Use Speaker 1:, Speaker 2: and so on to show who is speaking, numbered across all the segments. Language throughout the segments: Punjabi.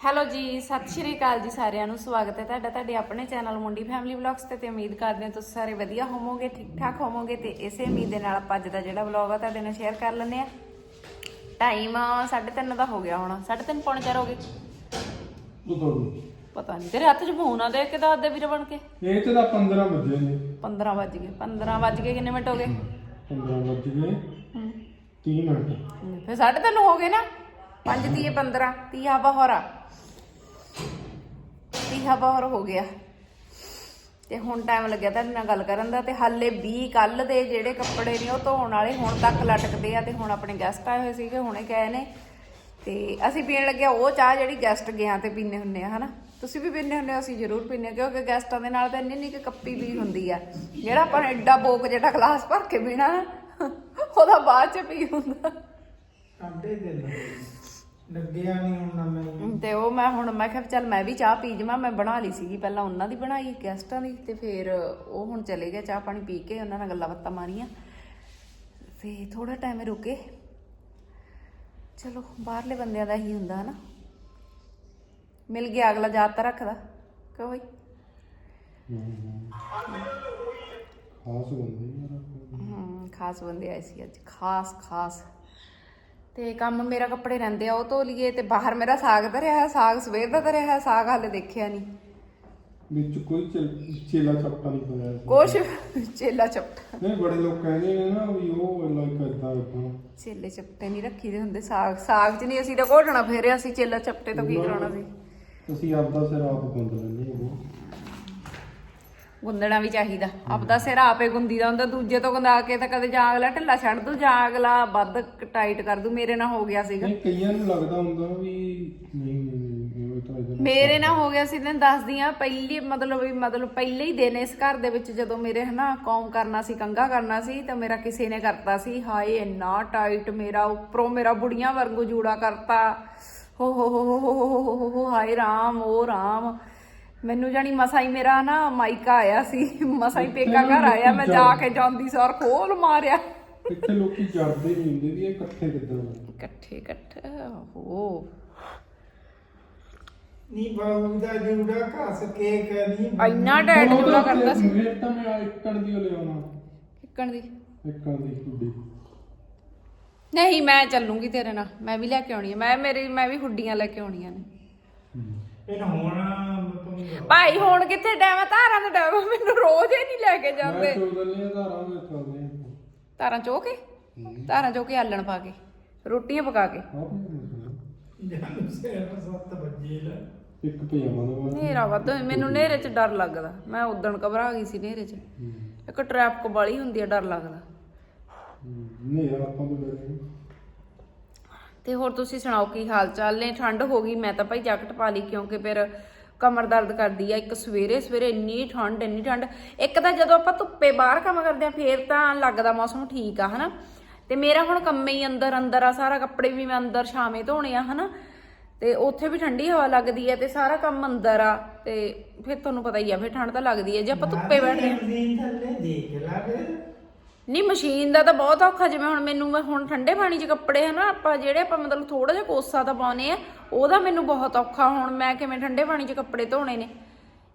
Speaker 1: ਹੈਲੋ ਜੀ ਸਤਿ ਸ਼੍ਰੀ ਅਕਾਲ ਜੀ ਸਾਰਿਆਂ ਨੂੰ। ਸਵਾਗਤ ਹੈ ਤੁਹਾਡਾ ਤੁਹਾਡੇ ਆਪਣੇ ਚੈਨਲ ਮੁੰਡੀ ਫੈਮਿਲੀ ਵਲੌਗਸ ਤੇ ਤੇ ਉਮੀਦ ਕਰਦੇ ਹਾਂ ਤੁਸੀਂ ਸਾਰੇ ਵਧੀਆ ਹੋਵੋਗੇ ਠੀਕ ਠਾਕ ਹੋਵੋਗੇ ਤੇ ਇਸੇ ਉਮੀਦ ਦੇ ਨਾਲ ਆਪਾਂ ਅੱਜ ਦਾ ਜਿਹੜਾ ਵਲੌਗ ਆ ਤੁਹਾਡੇ ਨਾਲ ਸ਼ੇਅਰ ਕਰ ਲੈਂਦੇ ਆ ਟਾਈਮ 3:30 ਦਾ ਹੋ ਗਿਆ ਹੁਣ। 3:30 ਪੌਣੇ 4 ਹੋ ਗਏ। ਪਤਾ ਨਹੀਂ ਤੇਰੇ ਹੱਥ 'ਚ ਫੋਨ ਆ ਦੇ ਕੇ ਦੱਸ ਦੇ ਵੀਰੇ ਬਣ ਕੇ।
Speaker 2: ਇਹ ਤੇ ਤਾਂ 15 ਵਜੇ ਨੇ।
Speaker 1: 15 ਵੱਜ ਗਏ। 15 ਵੱਜ ਗਏ ਕਿੰਨੇ ਮਿੰਟ ਹੋ ਗਏ?
Speaker 2: 15 ਵਜੇ ਨੇ
Speaker 1: ਹੂੰ।
Speaker 2: 30 ਮਿੰਟ।
Speaker 1: ਫਿਰ 3:30 ਹੋ ਗਏ ਨਾ। 5 ਤੀਏ 15 ਤੀਆ ਬਹਰਾ ਤੀਹਾ ਬਹਰ ਹੋ ਗਿਆ। ਤੇ ਹੁਣ ਟਾਈਮ ਲੱਗਿਆ ਤੁਹਾਡੇ ਨਾਲ ਗੱਲ ਕਰਨ ਦਾ ਤੇ ਹਾਲੇ 20 ਕੱਲ ਦੇ ਜਿਹੜੇ ਕੱਪੜੇ ਨੇ ਉਹ ਧੋਣ ਵਾਲੇ ਹੁਣ ਤੱਕ ਲਟਕਦੇ ਆ ਤੇ ਹੁਣ ਆਪਣੇ ਗੈਸਟ ਆਏ ਹੋਏ ਸੀਗੇ ਹੁਣੇ ਗਏ ਨੇ। ਤੇ ਅਸੀਂ ਪੀਣ ਲੱਗਿਆ ਉਹ ਚਾਹ ਜਿਹੜੀ ਗੈਸਟ ਗਿਆ ਤੇ ਪੀਨੇ ਹੁੰਨੇ ਆ ਹਨਾ? ਤੁਸੀਂ ਵੀ ਪੀਨੇ ਹੁੰਨੇ ਹੋ ਅਸੀਂ ਜ਼ਰੂਰ ਪੀਨੇ ਕਿਉਂਕਿ ਗੈਸਟਾਂ ਦੇ ਨਾਲ ਤਾਂ ਇੰਨੀ ਨਹੀਂ ਕਿ ਕੱਪੀ ਵੀ ਹੁੰਦੀ ਆ। ਜਿਹੜਾ ਆਪਾਂ ਨੇ ਐਡਾ ਬੋਕ ਜਿਹੜਾ ਗਲਾਸ ਭਰ ਕੇ ਪੀਣਾ ਨਾ, ਉਹਦਾ ਬਾਅਦ ਚ ਪੀ ਹੁੰਦਾ।
Speaker 3: ਸਾਡੇ ਦੇ ਲੱਗਿਆ ਨਹੀਂ ਹੁਣ ਨਾ ਮੈਂ
Speaker 1: ਤੇ ਉਹ ਮੈਂ ਹੁਣ ਮੈਂ ਕਿਹਾ ਵੀ ਚੱਲ ਮੈਂ ਵੀ ਚਾਹ ਪੀ ਜਾਵਾਂ ਮੈਂ ਬਣਾ ਲਈ ਸੀਗੀ ਪਹਿਲਾਂ ਉਹਨਾਂ ਦੀ ਬਣਾਈ ਗੈਸਟਾਂ ਦੀ ਤੇ ਫਿਰ ਉਹ ਹੁਣ ਚਲੇ ਗਏ ਚਾਹ ਪਾਣੀ ਪੀ ਕੇ ਉਹਨਾਂ ਨਾਲ ਗੱਲਾਂ ਬਾਤਾਂ ਮਾਰੀਆਂ। ਤੇ ਥੋੜਾ ਟਾਈਮ ਰੁਕੇ। ਚਲੋ ਬਾਹਰਲੇ ਬੰਦਿਆਂ ਦਾ ਹੀ ਹੁੰਦਾ ਨਾ ਮਿਲ ਗਿਆ ਅਗਲਾ ਯਾਦ ਤਾਂ ਰੱਖਦਾ ਕਿਉਂ ਬਈ?
Speaker 2: ਖਾਸ ਬੰਦੇ ਯਾਰ
Speaker 1: ਹਮ ਖਾਸ ਬੰਦੇ ਆਏ ਸੀ ਅੱਜ ਖਾਸ ਖਾਸ। ਤੇ ਕੰਮ ਮੇਰਾ ਕੱਪੜੇ ਰਹਿੰਦੇ ਆ ਉਹ ਧੋ ਲਈਏ ਤੇ ਬਾਹਰ ਮੇਰਾ ਸਾਗ ਧਰਿਆ ਹੈ ਸਾਗ ਸਵੇਰ ਦਾ ਧਰਿਆ ਹੈ ਸਾਗ ਹਾਲੇ ਦੇਖਿਆ ਨਹੀਂ।
Speaker 2: ਵਿੱਚ ਕੋਈ ਚਿਲ- ਚੇਲਾ ਚਪਟਾ ਨਹੀਂ ਪਾਇਆ ਸੀ।
Speaker 1: ਕੁਛ ਚੇਲਾ ਚਪਟਾ।
Speaker 2: ਨਹੀਂ ਬੜੇ ਲੋਕ ਕਹਿੰਦੇ ਨੇ ਨਾ ਵੀ ਉਹ ਲਾਈਕ ਇਦਾਂ ਇਦਾਂ
Speaker 1: ਚੇਲੇ ਚਪਟੇ ਨਹੀਂ ਰੱਖੀ ਦੇ ਹੁੰਦੇ ਸਾਗ ਸਾਗ 'ਚ ਨਹੀਂ ਅਸੀਂ ਤਾਂ ਘੋਟਣਾ ਫੇਰਿਆ ਸੀ ਚੇਲਾ ਚਪਟੇ ਤੋਂ ਕੀ ਕਰਾਉਣਾ ਸੀ।
Speaker 2: ਅਸੀਂ ਆਪਦਾ ਸਿਰ ਆਪ ਗੁੰਦ ਲੈਂਦੇ ਹਾਂ
Speaker 1: ਗੁੰਦਣਾ ਵੀ ਚਾਹੀਦਾ। ਆਪਦਾ ਸਿਰ ਆਪੇ ਗੁੰਦੀ ਦਾ ਹੁੰਦਾ ਦੂਜੇ ਤੋਂ ਗੁੰਦਾ ਕੇ ਤਾਂ ਕਦੇ ਜਾਂ ਅਗਲਾ ਢਿੱਲਾ ਛੱਡ ਦੂ ਜਾਂ ਅਗਲਾ ਵੱਧ ਟਾਈਟ ਕਰ ਦੂ ਮੇਰੇ ਨਾਲ ਹੋ ਗਿਆ ਸੀਗਾ।
Speaker 2: ਨਹੀਂ ਕਈਆਂ ਨੂੰ ਲੱਗਦਾ ਹੁੰਦਾ ਵੀ ਨਹੀਂ ਨਹੀਂ ਨਹੀਂ, ਇਹ ਤਾਂ ਇਹਦਾ
Speaker 1: ਮੇਰੇ ਨਾਲ ਹੋ ਗਿਆ ਸੀ ਤੈਨੂੰ ਦੱਸਦੀ ਆ ਪਹਿਲੀ ਮਤਲਬ ਵੀ ਮਤਲਬ ਪਹਿਲੇ ਹੀ ਦਿਨ ਇਸ ਘਰ ਦੇ ਵਿੱਚ ਜਦੋਂ ਮੇਰੇ ਹਨਾ ਕੌਮ ਕਰਨਾ ਸੀ ਕੰਗਾ ਕਰਨਾ ਸੀ ਤਾਂ ਮੇਰਾ ਕਿਸੇ ਨੇ ਕਰਤਾ ਸੀ ਹਾਏ ਇੰਨਾ ਟਾਈਟ ਮੇਰਾ ਉੱਪਰੋਂ ਮੇਰਾ ਬੁੜੀਆਂ ਵਾਂਗੂ ਜੂੜਾ ਕਰਤਾ। ਹੋ ਹੋ ਹੋ ਹੋ ਹੋ ਹੋ ਹੋ ਹੋ ਹੋ ਹਾਏ ਰਾਮ ਓ ਰਾਮ। ਮੈਨੂੰ ਜਾਨੀ ਮਸਾ ਹੀ ਮੇਰਾ ਨਾ ਮਾਈਕਾ ਆਇਆ ਸੀ। ਮਸਾ ਹੀ ਪੇਕਾ ਘਰ ਆਇਆ। ਮੈਂ ਜਾ ਕੇ ਜਾਂਦੀ ਸਾਰ ਖੋਲ ਮਾਰਿਆ।
Speaker 2: ਇੱਥੇ ਲੋਕੀ ਜੜਦੇ ਨਹੀਂ ਹੁੰਦੇ ਵੀ ਇਹ ਇਕੱਠੇ ਕਿੱਦਾਂ ਹੋਏ।
Speaker 1: ਇਕੱਠੇ ਇਕੱਠੇ ਹੋ।
Speaker 3: ਨੀ ਬਾਬੂ ਦਾ ਜੂੜਾ ਘਸ ਕੇ ਕਰੀ
Speaker 1: ਇੰਨਾ ਟਾਈਟ ਜੂੜਾ ਕਰਦਾ ਸੀ।
Speaker 2: ਮੇਰੇ ਤਾਂ ਮੈਂ ਇੱਕਣ ਦੀ ਓ ਲਿਆਉਣਾ।
Speaker 1: ਕਿੱਕਣ ਦੀ।
Speaker 2: ਇੱਕਣ ਦੀ ਕੁੜੀ
Speaker 1: ਨਹੀਂ ਮੈਂ ਚੱਲੂੰਗੀ ਤੇਰੇ ਨਾਲ। ਮੈਂ ਵੀ ਲੈ ਕੇ ਆਉਣੀ ਹੈ ਮੈਂ ਮੇਰੀ ਮੈਂ ਵੀ ਹੁੱਡੀਆਂ ਲੈ ਕੇ ਆਉਣੀਆਂ ਨੇ।
Speaker 3: ਇਹ ਹੁਣ
Speaker 1: ਭਾਈ ਹੁਣ ਕਿੱਥੇ ਡੈਮ ਧਾਰਾਂ ਦਾ ਡੈਮ ਮੈਨੂੰ ਰੋਜ਼ ਹੀ ਨਹੀਂ ਲੈ ਕੇ
Speaker 2: ਮੈਂ
Speaker 1: ਜਾਂਦੇ।
Speaker 2: ਚੋਦਲ ਨਹੀਂ ਧਾਰਾਂ ਵਿੱਚ ਚੱਲਦੇ ਆ
Speaker 1: ਧਾਰਾਂ ਚੋ ਕੇ? ਧਾਰਾਂ ਚੋ ਕੇ ਆਲਣ ਪਾ ਕੇ। ਰੋਟੀਆਂ ਪਕਾ ਕੇ।
Speaker 2: ਆਪ ਹੀ
Speaker 3: ਜਾਨ ਸੇ ਸੱਤ ਵਜੇ ਲਾ
Speaker 2: ਇੱਕ ਪਜਾਮਾ ਦਾ
Speaker 1: ਨੇਰਾ ਵੱਧ ਮੈਨੂੰ ਨੇਰੇ 'ਚ ਡਰ ਲੱਗਦਾ। ਮੈਂ ਉਦਣ ਘਬਰਾ ਗਈ ਸੀ ਨੇਰੇ 'ਚ। ਇੱਕ ਟ੍ਰੈਫਿਕ ਵਾਲੀ ਹੁੰਦੀ ਆ ਡਰ ਲੱਗਦਾ।
Speaker 2: ਆਪਾਂ ਤੇ
Speaker 1: ਹੋਰ ਤੁਸੀਂ ਸੁਣਾਓ ਕੀ ਹਾਲ ਚਾਲ ਨੇ? ਠੰਡ ਹੋ ਗਈ। ਮੈਂ ਤਾਂ ਭਾਈ ਜੈਕਟ ਪਾ ਲਈ ਕਿਉਂਕਿ ਫਿਰ ਕਮਰ ਦਰਦ ਕਰਦੀ ਆ ਇੱਕ ਸਵੇਰੇ ਸਵੇਰੇ ਇੰਨੀ ਠੰਡ ਇੰਨੀ ਠੰਡ। ਇੱਕ ਤਾਂ ਜਦੋਂ ਆਪਾਂ ਧੁੱਪੇ ਬਾਹਰ ਕੰਮ ਕਰਦੇ ਆ ਫੇਰ ਤਾਂ ਲੱਗਦਾ ਮੌਸਮ ਠੀਕ ਆ ਹਨਾ? ਤੇ ਮੇਰਾ ਹੁਣ ਕੰਮੇ ਹੀ ਅੰਦਰ ਅੰਦਰ ਆ ਸਾਰਾ ਕੱਪੜੇ ਵੀ ਮੈਂ ਅੰਦਰ ਛਾਵੇਂ ਧੋਣੇ ਆ ਹਨਾ? ਤੇ ਉੱਥੇ ਵੀ ਠੰਡੀ ਹਵਾ ਲੱਗਦੀ ਹੈ ਤੇ ਸਾਰਾ ਕੰਮ ਅੰਦਰ ਆ ਤੇ ਫਿਰ ਤੁਹਾਨੂੰ ਪਤਾ ਹੀ ਆ ਫਿਰ ਠੰਡ ਤਾਂ ਲੱਗਦੀ ਹੈ ਜੇ ਆਪਾਂ ਧੁੱਪੇ ਬੈਠਦੇ ਹਾਂ ਨਹੀਂ ਮਸ਼ੀਨ ਦਾ ਤਾਂ ਬਹੁਤ ਔਖਾ ਜਿਵੇਂ ਹੁਣ ਮੈਨੂੰ ਮੈਂ ਹੁਣ ਠੰਡੇ ਪਾਣੀ 'ਚ ਕੱਪੜੇ ਹਨਾ ਆਪਾਂ ਜਿਹੜੇ ਆਪਾਂ ਮਤਲਬ ਥੋੜਾ ਜਿਹਾ ਕੋਸਾ ਤਾਂ ਪਾਉਨੇ ਆ ਉਹਦਾ ਮੈਨੂੰ ਬਹੁਤ ਔਖਾ ਹੁਣ ਮੈਂ ਕਿਵੇਂ ਠੰਡੇ ਪਾਣੀ 'ਚ ਕੱਪੜੇ ਧੋਣੇ ਨੇ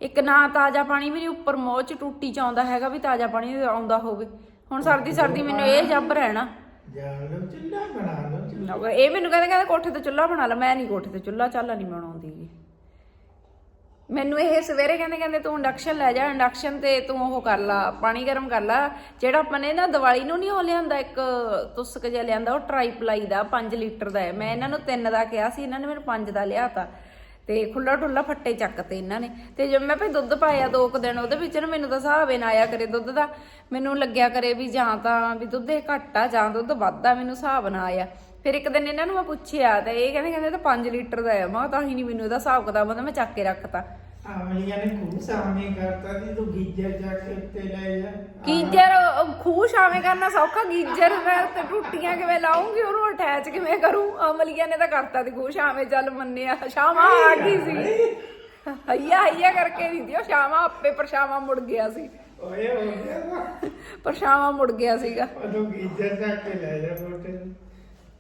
Speaker 1: ਇੱਕ ਨਾ ਤਾਜ਼ਾ ਪਾਣੀ ਵੀ ਨਹੀਂ ਉੱਪਰ ਮੋਹ 'ਚ ਟੂਟੀ 'ਚ ਆਉਂਦਾ ਹੈਗਾ ਵੀ ਤਾਜ਼ਾ ਪਾਣੀ ਆਉਂਦਾ ਹੋਵੇ ਹੁਣ ਸਰਦੀ ਸਰਦੀ ਮੈਨੂੰ ਇਹ ਜੱਬ ਰਹਿਣਾ
Speaker 3: ਬਣਾ।
Speaker 1: ਇਹ ਮੈਨੂੰ ਕਹਿੰਦੇ ਕਹਿੰਦੇ ਕੋਠੇ ਤੇ ਚੁੱਲ੍ਹਾ ਬਣਾ ਲੈ ਮੈਂ ਨਹੀਂ ਕੋਠੇ ਤੇ ਚੁੱਲ੍ਹਾ ਚਾਲਾ ਨਹੀਂ ਬਣਾਉਂਦੀ। ਮੈਨੂੰ ਇਹ ਸਵੇਰੇ ਕਹਿੰਦੇ ਕਹਿੰਦੇ ਤੂੰ ਇੰਡਕਸ਼ਨ ਲੈ ਜਾ ਇੰਡਕਸ਼ਨ ਤੇ ਤੂੰ ਉਹ ਕਰ ਲਾ, ਪਾਣੀ ਗਰਮ ਕਰ ਲਾ। ਜਿਹੜਾ ਆਪਾਂ ਨੇ ਨਾ ਦੀਵਾਲੀ ਨੂੰ ਨਹੀਂ ਉਹ ਲਿਆਂਦਾ, ਇੱਕ ਤੁਸਕ ਜਿਹਾ ਲਿਆਂਦਾ, ਉਹ ਟਰਾਈ ਪਲਾਈ ਦਾ 5 ਲੀਟਰ ਦਾ ਹੈ। ਮੈਂ ਇਹਨਾਂ ਨੂੰ 3 ਦਾ ਕਿਹਾ ਸੀ, ਇਹਨਾਂ ਨੇ ਮੈਨੂੰ 5 ਦਾ ਲਿਆਤਾ। ਤੇ ਖੁੱਲਾ ਡੁੱਲਾ ਫੱਟੇ ਚੱਕਤੇ ਇਹਨਾਂ ਨੇ। ਤੇ ਜਦ ਮੈਂ ਭਈ ਦੁੱਧ ਪਾਇਆ ਦੋ ਕੁ ਦਿਨ, ਉਹਦੇ ਵਿੱਚ ਨਾ ਮੈਨੂੰ ਤਾਂ ਹਿਸਾਬ ਹੀ ਨਾ ਆਇਆ ਕਰੇ ਦੁੱਧ ਦਾ। ਮੈਨੂੰ ਲੱਗਿਆ ਕਰੇ ਵੀ ਜਾਂ ਤਾਂ ਵੀ ਦੁੱਧ ਇਹ ਘੱਟ ਆ, ਜਾਂ ਦੁੱਧ ਵੱਧ ਆ ਮੈਨੂੰ ਹਿਸਾਬ ਨਾ ਆਇਆ। ਫਿਰ ਇੱਕ ਦਿਨ ਇਹਨਾਂ ਨੂੰ ਮੈਂ ਪੁੱਛਿਆ ਤੇ ਇਹ ਕਹਿੰਦੇ ਕਹਿੰਦੇ ਤਾਂ 5 ਲੀਟਰ ਦਾ ਹੈ ਮੈਂ ਕਿਹਾ ਤਾਂ ਹੀ ਨਹੀਂ ਮੈਨੂੰ ਇਹਦਾ ਹਿਸਾਬ ਕਿਤਾਬ ਮੈਂ ਚੱਕ ਕੇ ਰੱਖਤਾ।
Speaker 3: ਆਮਲੀਆਂ ਨੇ ਸਾਹਮਣੇ ਕਰਤਾ ਸੀ ਤੂੰ ਗੀਜਰ ਜਾ ਕੇ ਉੱਤੇ ਲੈ ਜਾ।
Speaker 1: ਗੀਜਰ ਖੂਹ ਕਰਨਾ ਸੌਖਾ ਗੀਜਰ ਮੈਂ ਤੇ ਟੁੱਟੀਆਂ ਕਿਵੇਂ ਲਾਉਂਗੀ ਉਹਨੂੰ ਅਟੈਚ ਕਿਵੇਂ ਕਰੂੰ? ਅਮਲੀਆਂ ਨੇ ਤਾਂ ਕਰਤਾ ਖੂਹ ਚੱਲ ਮੰਨਿਆ ਸ਼ਾਮਾਂ ਆ ਗਈ ਸੀ। ਹਈਆ ਹਈਆ ਕਰਕੇ ਨਹੀਂ ਦਿਓ ਸ਼ਾਮਾਂ ਆਪੇ ਪਰਛਾਵਾਂ ਮੁੜ ਗਿਆ ਸੀ।
Speaker 3: ਓਏ ਹੋ ਗਿਆ
Speaker 1: ਮੁੜ ਗਿਆ ਸੀਗਾ।
Speaker 3: ਉਦੋਂ ਗੀਜਰ ਜਾ ਕੇ ਲੈ ਜਾ ਕੋਟੇ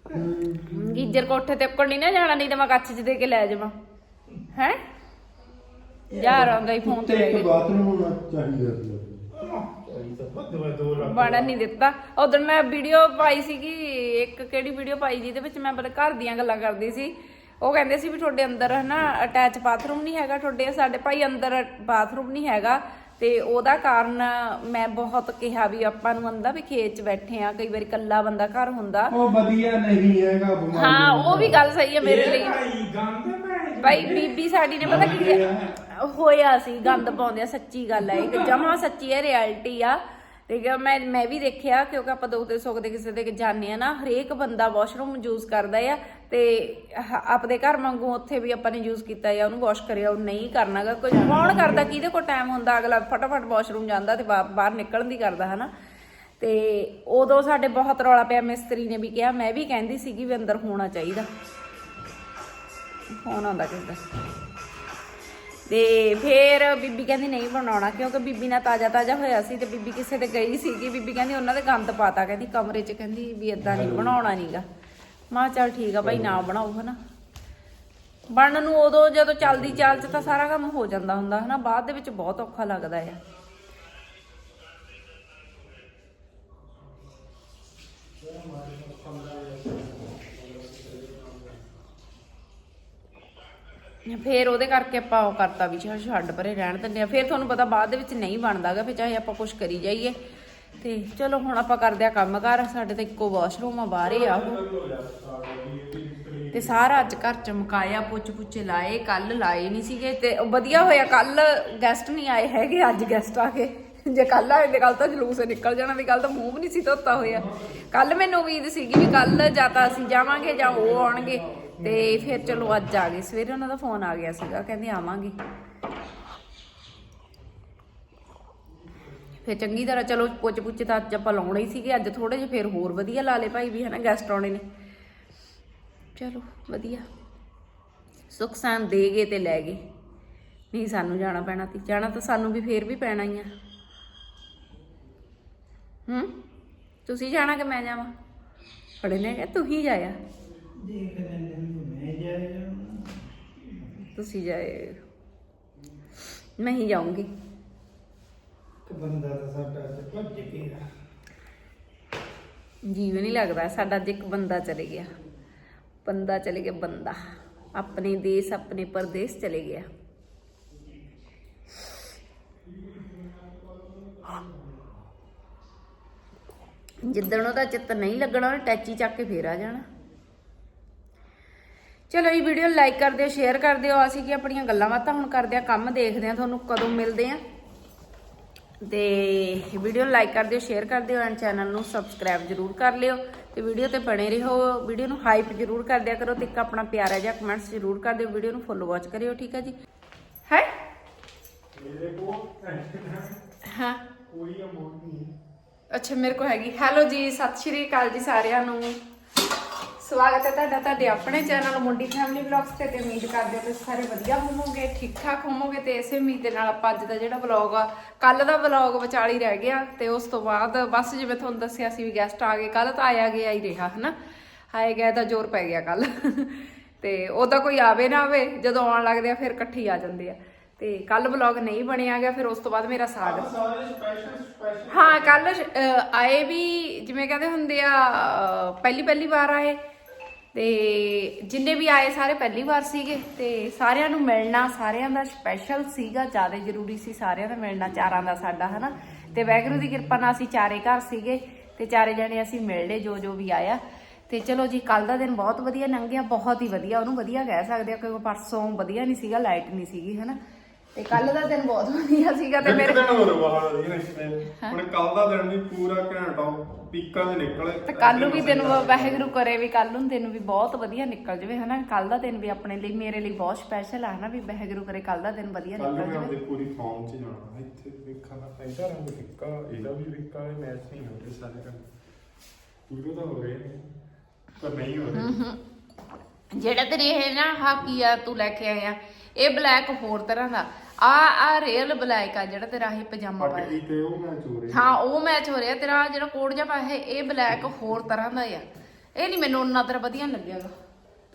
Speaker 1: ਗੀਜਰ ਕੋਠੇ ਤੇ ਉੱਕੜ ਨਹੀਂ ਨਾ ਜਾਣਾ ਨਹੀਂ ਤਾਂ ਮੈਂ ਕੱਚ 'ਚ ਦੇ ਕੇ ਲੈ ਜਾਵਾਂ। ਹੈ? ਯਾਰ ਆਉਂਦਾ ਹੀ ਫੋਨ ਤੇ।
Speaker 2: ਇੱਕ ਬਾਥਰੂਮ ਹੋਣਾ ਚਾਹੀਦਾ ਸੀ।
Speaker 1: ਨਹੀਂ ਦਿੱਤਾ। ਉਦੋਂ ਮੈਂ ਵੀਡੀਓ ਪਾਈ ਸੀਗੀ ਇੱਕ ਕਿਹੜੀ ਵੀਡੀਓ ਪਾਈ ਜਿਹਦੇ ਵਿੱਚ ਮੈਂ ਆਪਣੇ ਘਰ ਦੀਆਂ ਗੱਲਾਂ ਕਰਦੀ ਸੀ। ਉਹ ਕਹਿੰਦੇ ਸੀ ਵੀ ਤੁਹਾਡੇ ਅੰਦਰ ਹਨਾ ਅਟੈਚ ਬਾਥਰੂਮ ਨਹੀਂ ਹੈਗਾ ਤੁਹਾਡੇ ਸਾਡੇ ਭਾਈ ਅੰਦਰ ਬਾਥਰੂਮ ਨਹੀਂ ਹੈਗਾ। ਤੇ ਉਹਦਾ ਕਾਰਨ ਮੈਂ ਬਹੁਤ ਕਿਹਾ ਵੀ ਆਪਾਂ ਨੂੰ ਆਂਦਾ ਵੀ ਖੇਤ 'ਚ ਬੈਠੇ ਆ ਕਈ ਵਾਰੀ ਇਕੱਲਾ ਬੰਦਾ ਘਰ ਹੁੰਦਾ।
Speaker 2: ਉਹ ਵਧੀਆ ਨਹੀਂ ਹੈਗਾ ਬਿਮਾਰੀ।
Speaker 1: ਹਾਂ ਉਹ ਵੀ ਗੱਲ ਸਹੀ ਹੈ ਮੇਰੇ ਲਈ।
Speaker 3: ਭਾਈ ਗੰਦ ਭੈਣ
Speaker 1: ਭਾਈ ਬੀਬੀ ਸਾਡੀ ਨੇ ਪਤਾ ਕੀ? ਹੋਇਆ ਸੀ ਗੰਦ ਪਾਉਂਦੇ ਆ ਸੱਚੀ ਗੱਲ ਹੈ। ਇੱਕ ਜਮਾ ਸੱਚੀ ਹੈ ਰਿਐਲਿਟੀ ਆ। ਤੇ ਕਿ ਮੈਂ ਮੈਂ ਵੀ ਦੇਖਿਆ ਕਿਉਂਕਿ ਆਪਾਂ ਦੋ ਤੇ ਸੁੱਖ ਦੇ ਕਿਸੇ ਦੇ ਜਾਂਦੇ ਆ ਨਾ ਹਰੇਕ ਬੰਦਾ ਵਾਸ਼ਰੂਮ ਯੂਜ਼ ਕਰਦਾ ਆ। ਤੇ ਆਪਦੇ ਘਰ ਵਾਂਗੂ ਉੱਥੇ ਵੀ ਆਪਾਂ ਨੇ ਯੂਜ਼ ਕੀਤਾ ਆ ਉਹਨੂੰ ਵਾਸ਼ ਕਰਿਆ ਉਹ ਨਹੀਂ ਕਰਨਾਗਾ ਕੋਈ ਕੌਣ ਕਰਦਾ ਕਿਹਦੇ ਕੋਲ ਟਾਈਮ ਹੁੰਦਾ? ਅਗਲਾ ਫਟਾਫਟ ਵਾਸ਼ਰੂਮ ਜਾਂਦਾ ਤੇ ਬਾਹਰ ਨਿਕਲਣ ਦੀ ਕਰਦਾ ਹਨਾ? ਤੇ ਉਦੋਂ ਸਾਡੇ ਬਹੁਤ ਰੌਲਾ ਪਿਆ ਮਿਸਤਰੀ ਨੇ ਵੀ ਕਿਹਾ ਮੈਂ ਵੀ ਕਹਿੰਦੀ ਸੀਗੀ ਵੀ ਅੰਦਰ ਹੋਣਾ ਚਾਹੀਦਾ। ਫੋਨ ਆਉਂਦਾ ਕਿਸੇ ਦਾ ਤੇ ਫੇਰ ਬੀਬੀ ਕਹਿੰਦੀ ਨਹੀਂ ਬਣਾਉਣਾ ਕਿਉਂਕਿ ਬੀਬੀ ਨਾਲ ਤਾਜ਼ਾ ਤਾਜ਼ਾ ਹੋਇਆ ਸੀ ਤੇ ਬੀਬੀ ਕਿਸੇ ਤੇ ਗਈ ਸੀਗੀ। ਬੀਬੀ ਕਹਿੰਦੀ ਉਹਨਾਂ ਦੇ ਗੰਦ ਪਾਤਾ। ਕਹਿੰਦੀ ਕਮਰੇ 'ਚ ਕਹਿੰਦੀ ਵੀ ਇਦਾਂ ਨਹੀਂ ਬਣਾਉਣਾ ਨਹੀਂਗਾ ਮਾਂ ਚੱਲ ਠੀਕ ਆ ਭਾਈ ਨਾ ਬਣਾਓ ਹਨਾ। ਬਣਨ ਨੂੰ ਉਦੋਂ ਜਦੋਂ ਚੱਲਦੀ ਚਾਲ 'ਚ ਤਾਂ ਸਾਰਾ ਕੰਮ ਹੋ ਜਾਂਦਾ ਹੁੰਦਾ ਹਨਾ, ਬਾਅਦ ਦੇ ਵਿੱਚ ਬਹੁਤ ਔਖਾ ਲੱਗਦਾ ਆ। ਫੇਰ ਉਹਦੇ ਕਰਕੇ ਆਪਾਂ ਉਹ ਕਰਤਾ ਵੀ ਚੱਲ ਛੱਡ ਪਰੇ ਰਹਿਣ ਦਿੰਦੇ ਆ। ਫੇਰ ਤੁਹਾਨੂੰ ਪਤਾ ਬਾਅਦ ਦੇ ਵਿੱਚ ਨਹੀਂ ਬਣਦਾਗਾ, ਫੇਰ ਚਾਹੇ ਆਪਾਂ ਕੁਝ ਕਰੀ ਜਾਈਏ। ਤੇ ਚਲੋ ਹੁਣ ਆਪਾਂ ਕਰਦੇ ਆ ਕੰਮ ਕਰ ਸਾਡੇ ਤੇ ਇੱਕੋ ਵਾਸ਼ਰੂਮ ਆ, ਬਾਹਰੇ ਆ ਉਹ। ਤੇ ਸਾਰਾ ਅੱਜ ਘਰ ਚਮਕਾਇਆ ਪੁੱਛ ਪੁੱਛੇ ਲਾਏ ਕੱਲ ਲਾਏ ਨਹੀਂ ਸੀਗੇ ਤੇ ਵਧੀਆ ਹੋਇਆ ਕੱਲ ਗੈਸਟ ਨਹੀਂ ਆਏ ਹੈਗੇ, ਅੱਜ ਗੈਸਟ ਆ ਕੇ ਜੇ ਕੱਲ ਆਏ ਤੇ ਕੱਲ ਤਾਂ ਜਲੂਸ ਨਿਕਲ ਜਾਣਾ ਵੀ ਕੱਲ ਤਾਂ ਮੂੰਹ ਵੀ ਨਹੀਂ ਸੀ ਧੋਤਾ ਹੋਇਆ। ਕੱਲ ਮੈਨੂੰ ਉਮੀਦ ਸੀਗੀ ਵੀ ਕੱਲ ਜਾਂ ਤਾਂ ਅਸੀਂ ਜਾਵਾਂਗੇ ਜਾਂ ਉਹ ਆਉਣਗੇ। ਤੇ ਫਿਰ ਚਲੋ ਅੱਜ ਆ ਗਏ, ਸਵੇਰੇ ਉਹਨਾਂ ਦਾ ਫੋਨ ਆ ਗਿਆ ਸੀਗਾ, ਕਹਿੰਦੇ ਆਵਾਂਗੇ। ਫਿਰ ਚੰਗੀ ਤਰ੍ਹਾਂ ਚਲੋ ਪੁੱਛ ਪੁੱਛ ਤਾਂ ਅੱਜ ਆਪਾਂ ਲਾਉਣੇ ਹੀ ਸੀਗੇ, ਅੱਜ ਥੋੜੇ ਜਿਹਾ ਫਿਰ ਹੋਰ ਵਧੀਆ ਲਾ ਲੇ ਭਾਈ ਵੀ ਹਨਾ ਗੈਸਟ ਆਉਣੇ ਨੇ। ਚਲੋ ਵਧੀਆ। ਸੁੱਖ ਸਾਨ ਦੇ ਗਏ ਤੇ ਲੈ ਗਏ। ਨਹੀਂ ਸਾਨੂੰ ਜਾਣਾ ਪੈਣਾ ਸੀ, ਜਾਣਾ ਤਾਂ ਸਾਨੂੰ ਵੀ ਫੇਰ ਵੀ ਪੈਣਾ ਹੀ ਆ। ਹੂੰ? ਤੁਸੀਂ ਜਾਣਾ ਕਿ ਮੈਂ ਜਾਵਾਂ? ਫੜੇ ਨੇ ਕਿ ਤੂੰ ਹੀ ਜਾਇਆ
Speaker 3: ਦੇਖ ਲੈਂਦੇ ਮੈਂ ਜਾਇਆ।
Speaker 1: ਤੁਸੀਂ ਜਾਏ। ਮੈਂ ਹੀ ਜਾਊਂਗੀ।
Speaker 3: ਬੰਦਾ ਤਾਂ ਸਾਡਾ ਅੱਜ ਭੱਜ ਗਿਆ
Speaker 1: ਜੀਵ ਨਹੀਂ ਲੱਗਦਾ, ਸਾਡਾ ਅੱਜ ਇੱਕ ਬੰਦਾ ਚਲੇ ਗਿਆ। ਬੰਦਾ ਚਲੇ ਗਿਆ, ਬੰਦਾ। ਆਪਣੇ ਦੇਸ਼, ਆਪਣੇ ਪਰਦੇਸ ਚਲੇ ਗਿਆ। ਜਿੱਦਣ ਉਹਦਾ ਚਿੱਤ ਨਹੀਂ ਲੱਗਣਾ, ਉਹਨੇ ਟੈਚੀ ਚੱਕ ਕੇ ਫੇਰ ਆ ਜਾਣਾ। ਚਲੋ ਇਹ ਵੀਡੀਓ ਲਾਈਕ ਕਰ ਦਿਓ ਸ਼ੇਅਰ ਕਰ ਦਿਓ। ਅਸੀਂ ਕੀ ਆਪਣੀਆਂ ਗੱਲਾਂ ਬਾਤਾਂ, ਹੁਣ ਕਰਦੇ ਆ ਕੰਮ, ਦੇਖਦੇ ਆ ਤੁਹਾਨੂੰ ਕਦੋਂ ਮਿਲਦੇ ਆ ਤੇ ਵੀਡੀਓ ਲਾਈਕ ਕਰ ਦਿਓ ਸ਼ੇਅਰ ਕਰ ਦਿਓ ਐਂਡ ਚੈਨਲ ਨੂੰ ਸਬਸਕ੍ਰਾਈਬ ਜਰੂਰ ਕਰ ਲਿਓ। ਤੇ ਵੀਡੀਓ ਤੇ ਬਣੇ ਰਹੋ ਵੀਡੀਓ ਨੂੰ ਹਾਈਪ ਜਰੂਰ ਕਰ ਦਿਆ ਕਰੋ ਤੇ ਇੱਕ ਆਪਣਾ ਪਿਆਰਾ ਜਿਹਾ ਕਮੈਂਟਸ ਜਰੂਰ ਕਰ ਦਿਓ ਵੀਡੀਓ ਨੂੰ ਫੁੱਲ ਵਾਚ ਕਰਿਓ ਠੀਕ ਹੈ ਜੀ? ਹੈ?
Speaker 2: ਮੇਰੇ ਕੋਲ
Speaker 1: ਹਾਂ।
Speaker 2: ਕੋਈ ਅਮਾਉਂਟ ਨਹੀਂ
Speaker 1: ਅੱਛਾ ਮੇਰੇ ਕੋ ਹੈਗੀ। ਹੈਲੋ ਜੀ ਸਤਿ ਸ਼੍ਰੀ ਅਕਾਲ ਜੀ ਸਾਰਿਆਂ ਨੂੰ। ਸਵਾਗਤ ਹੈ ਤੁਹਾਡਾ ਤੁਹਾਡੇ ਆਪਣੇ ਚੈਨਲ ਮੁੰਡੀ ਫੈਮਿਲੀ ਵਲੌਗਸ ਤੇ ਤੇ ਉਮੀਦ ਕਰਦੇ ਹਾਂ ਤੁਸੀਂ ਸਾਰੇ ਵਧੀਆ ਹੋਵੋਗੇ ਠੀਕ ਠਾਕ ਹੋਵੋਗੇ ਤੇ ਇਸੇ ਉਮੀਦ ਦੇ ਨਾਲ ਆਪਾਂ ਅੱਜ ਦਾ ਜਿਹੜਾ ਵਲੌਗ ਆ ਕੱਲ ਦਾ ਵਲੌਗ ਵਿਚਾਲੀ ਰਹਿ ਗਿਆ ਤੇ ਉਸ ਤੋਂ ਬਾਅਦ ਬਸ ਜਿਵੇਂ ਤੁਹਾਨੂੰ ਦੱਸਿਆ ਸੀ ਵੀ ਗੈਸਟ ਆ ਗਏ ਕੱਲ ਤਾਂ ਆਇਆ ਗਿਆ ਹੀ ਰਿਹਾ ਹਨਾ? ਆਏ ਗਏ ਤਾਂ ਜ਼ੋਰ ਪੈ ਗਿਆ ਕੱਲ ਤੇ ਉਹਦਾ ਕੋਈ ਆਵੇ ਨਾ ਆਵੇ ਜਦੋਂ ਆਉਣ ਲੱਗਦੇ ਆ ਫਿਰ ਇਕੱਠੀ ਆ ਜਾਂਦੇ ਆ। ਤੇ ਕੱਲ ਵਲੌਗ ਨਹੀਂ ਬਣਿਆ ਗਿਆ ਫਿਰ ਉਸ ਤੋਂ ਬਾਅਦ ਮੇਰਾ ਸਾਗ। ਹਾਂ ਕੱਲ ਆਏ ਵੀ ਜਿਵੇਂ ਕਹਿੰਦੇ ਹੁੰਦੇ ਆ ਪਹਿਲੀ ਪਹਿਲੀ ਵਾਰ ਆਏ ਤੇ ਜਿੰਨੇ ਵੀ ਆਏ ਸਾਰੇ ਪਹਿਲੀ ਵਾਰ ਸੀਗੇ ਤੇ ਸਾਰਿਆਂ ਨੂੰ ਮਿਲਣਾ, ਸਾਰਿਆਂ ਦਾ ਸਪੈਸ਼ਲ ਸੀਗਾ, ਜ਼ਿਆਦਾ ਜ਼ਰੂਰੀ ਸੀ ਸਾਰਿਆਂ ਦਾ ਮਿਲਣਾ, ਚਾਰਾਂ ਦਾ ਸਾਡਾ, ਹਨਾ? ਤੇ ਵੈਗਰੂ ਦੀ ਕਿਰਪਾ ਨਾਲ ਅਸੀਂ ਚਾਰੇ ਘਰ ਸੀਗੇ ਤੇ ਚਾਰੇ ਜਣੇ ਅਸੀਂ ਮਿਲ ਜੋ ਜੋ ਵੀ ਆਇਆ। ਤੇ ਚਲੋ ਜੀ ਕੱਲ ਦਾ ਦਿਨ ਬਹੁਤ ਵਧੀਆ ਲੰਘਿਆ, ਬਹੁਤ ਹੀ ਵਧੀਆ, ਉਹਨੂੰ ਵਧੀਆ ਕਹਿ ਸਕਦੇ ਆ, ਕਿਉਂਕਿ ਪਰਸੋਂ ਵਧੀਆ ਨਹੀਂ ਸੀਗਾ ਲਾਈਟ ਨਹੀਂ ਸੀਗੀ, ਹਨਾ? ਤੇ ਕੱਲ ਦਾ ਦਿਨ ਬਹੁਤ ਵਧੀਆ ਸੀਗਾ ਤੇ ਮੇਰੇ
Speaker 2: ਦਿਨ ਹੋਰ ਬਾਹਰ ਇਹ ਰਿਸ਼ਤੇ ਹੁਣ ਕੱਲ ਦਾ ਦਿਨ ਵੀ ਪੂਰਾ ਘੰਟਾ ਪੀਕਾਂ ਦੇ ਨਿਕਲੇ।
Speaker 1: ਤੇ ਕੱਲ ਨੂੰ ਵੀ ਦਿਨ ਵਾਹਿਗੁਰੂ ਕਰੇ ਵੀ ਕੱਲ ਨੂੰ ਦਿਨ ਵੀ ਬਹੁਤ ਵਧੀਆ ਨਿਕਲ ਜਵੇ ਹਨਾ? ਕੱਲ ਦਾ ਦਿਨ ਵੀ ਆਪਣੇ ਲਈ ਮੇਰੇ ਲਈ ਬਹੁਤ ਸਪੈਸ਼ਲ ਆ ਹਨਾ? ਵੀ ਵਾਹਿਗੁਰੂ ਕਰੇ ਕੱਲ ਦਾ ਦਿਨ ਵਧੀਆ
Speaker 2: ਕੱਲ
Speaker 1: ਨਿਕਲ ਜਵੇ।
Speaker 2: ਆਪਣੀ ਪੂਰੀ ਫਾਰਮ 'ਚ ਜਾਣਾ। ਇੱਥੇ ਵੇਖਾਂ ਦਾ ਇਹਦਾ ਰੰਗ ਫਿੱਕਾ ਇਹਦਾ ਵੀ ਫਿੱਕਾ ਇਹ ਮੈਚ ਨਹੀਂ ਹੋ ਰਹੇ ਸਾਰੇ ਰੰਗ। ਪੂਰੇ ਤਾਂ ਹੋ ਰਹੇ ਨੇ ਪਰ ਨਹੀਂ ਹੋ ਰਹੇ।
Speaker 1: ਜਿਹੜਾ ਤੇਰੇ ਇਹ ਨਾ ਹਾ ਕੀ ਆ ਤੂੰ ਲੈ ਕੇ ਆਇਆ ਇਹ ਬਲੈਕ ਹੋਰ ਤਰ੍ਹਾਂ ਦਾ। ਆ ਆ ਰੀਅਲ ਬਲੈਕ ਆ ਜਿਹੜਾ ਤੇਰਾ ਇਹ ਪਜਾਮਾ ਪਾਇਆ
Speaker 2: ਪਟਕੀ ਤੇ ਉਹ ਮੈਚ ਹੋ ਰਹੇ।
Speaker 1: ਹਾਂ ਉਹ ਮੈਚ ਹੋ ਰਿਹਾ। ਤੇਰਾ ਜਿਹੜਾ ਕੋਟ ਜਿਹਾ ਪਾਇਆ ਇਹ ਬਲੈਕ ਹੋਰ ਤਰ੍ਹਾਂ ਦਾ ਆ। ਇਹ ਨਹੀਂ ਮੈਨੂੰ ਉਹਨਾਂ ਤਰ੍ਹਾਂ ਵਧੀਆ ਨੀ ਲੱਗਿਆਗਾ।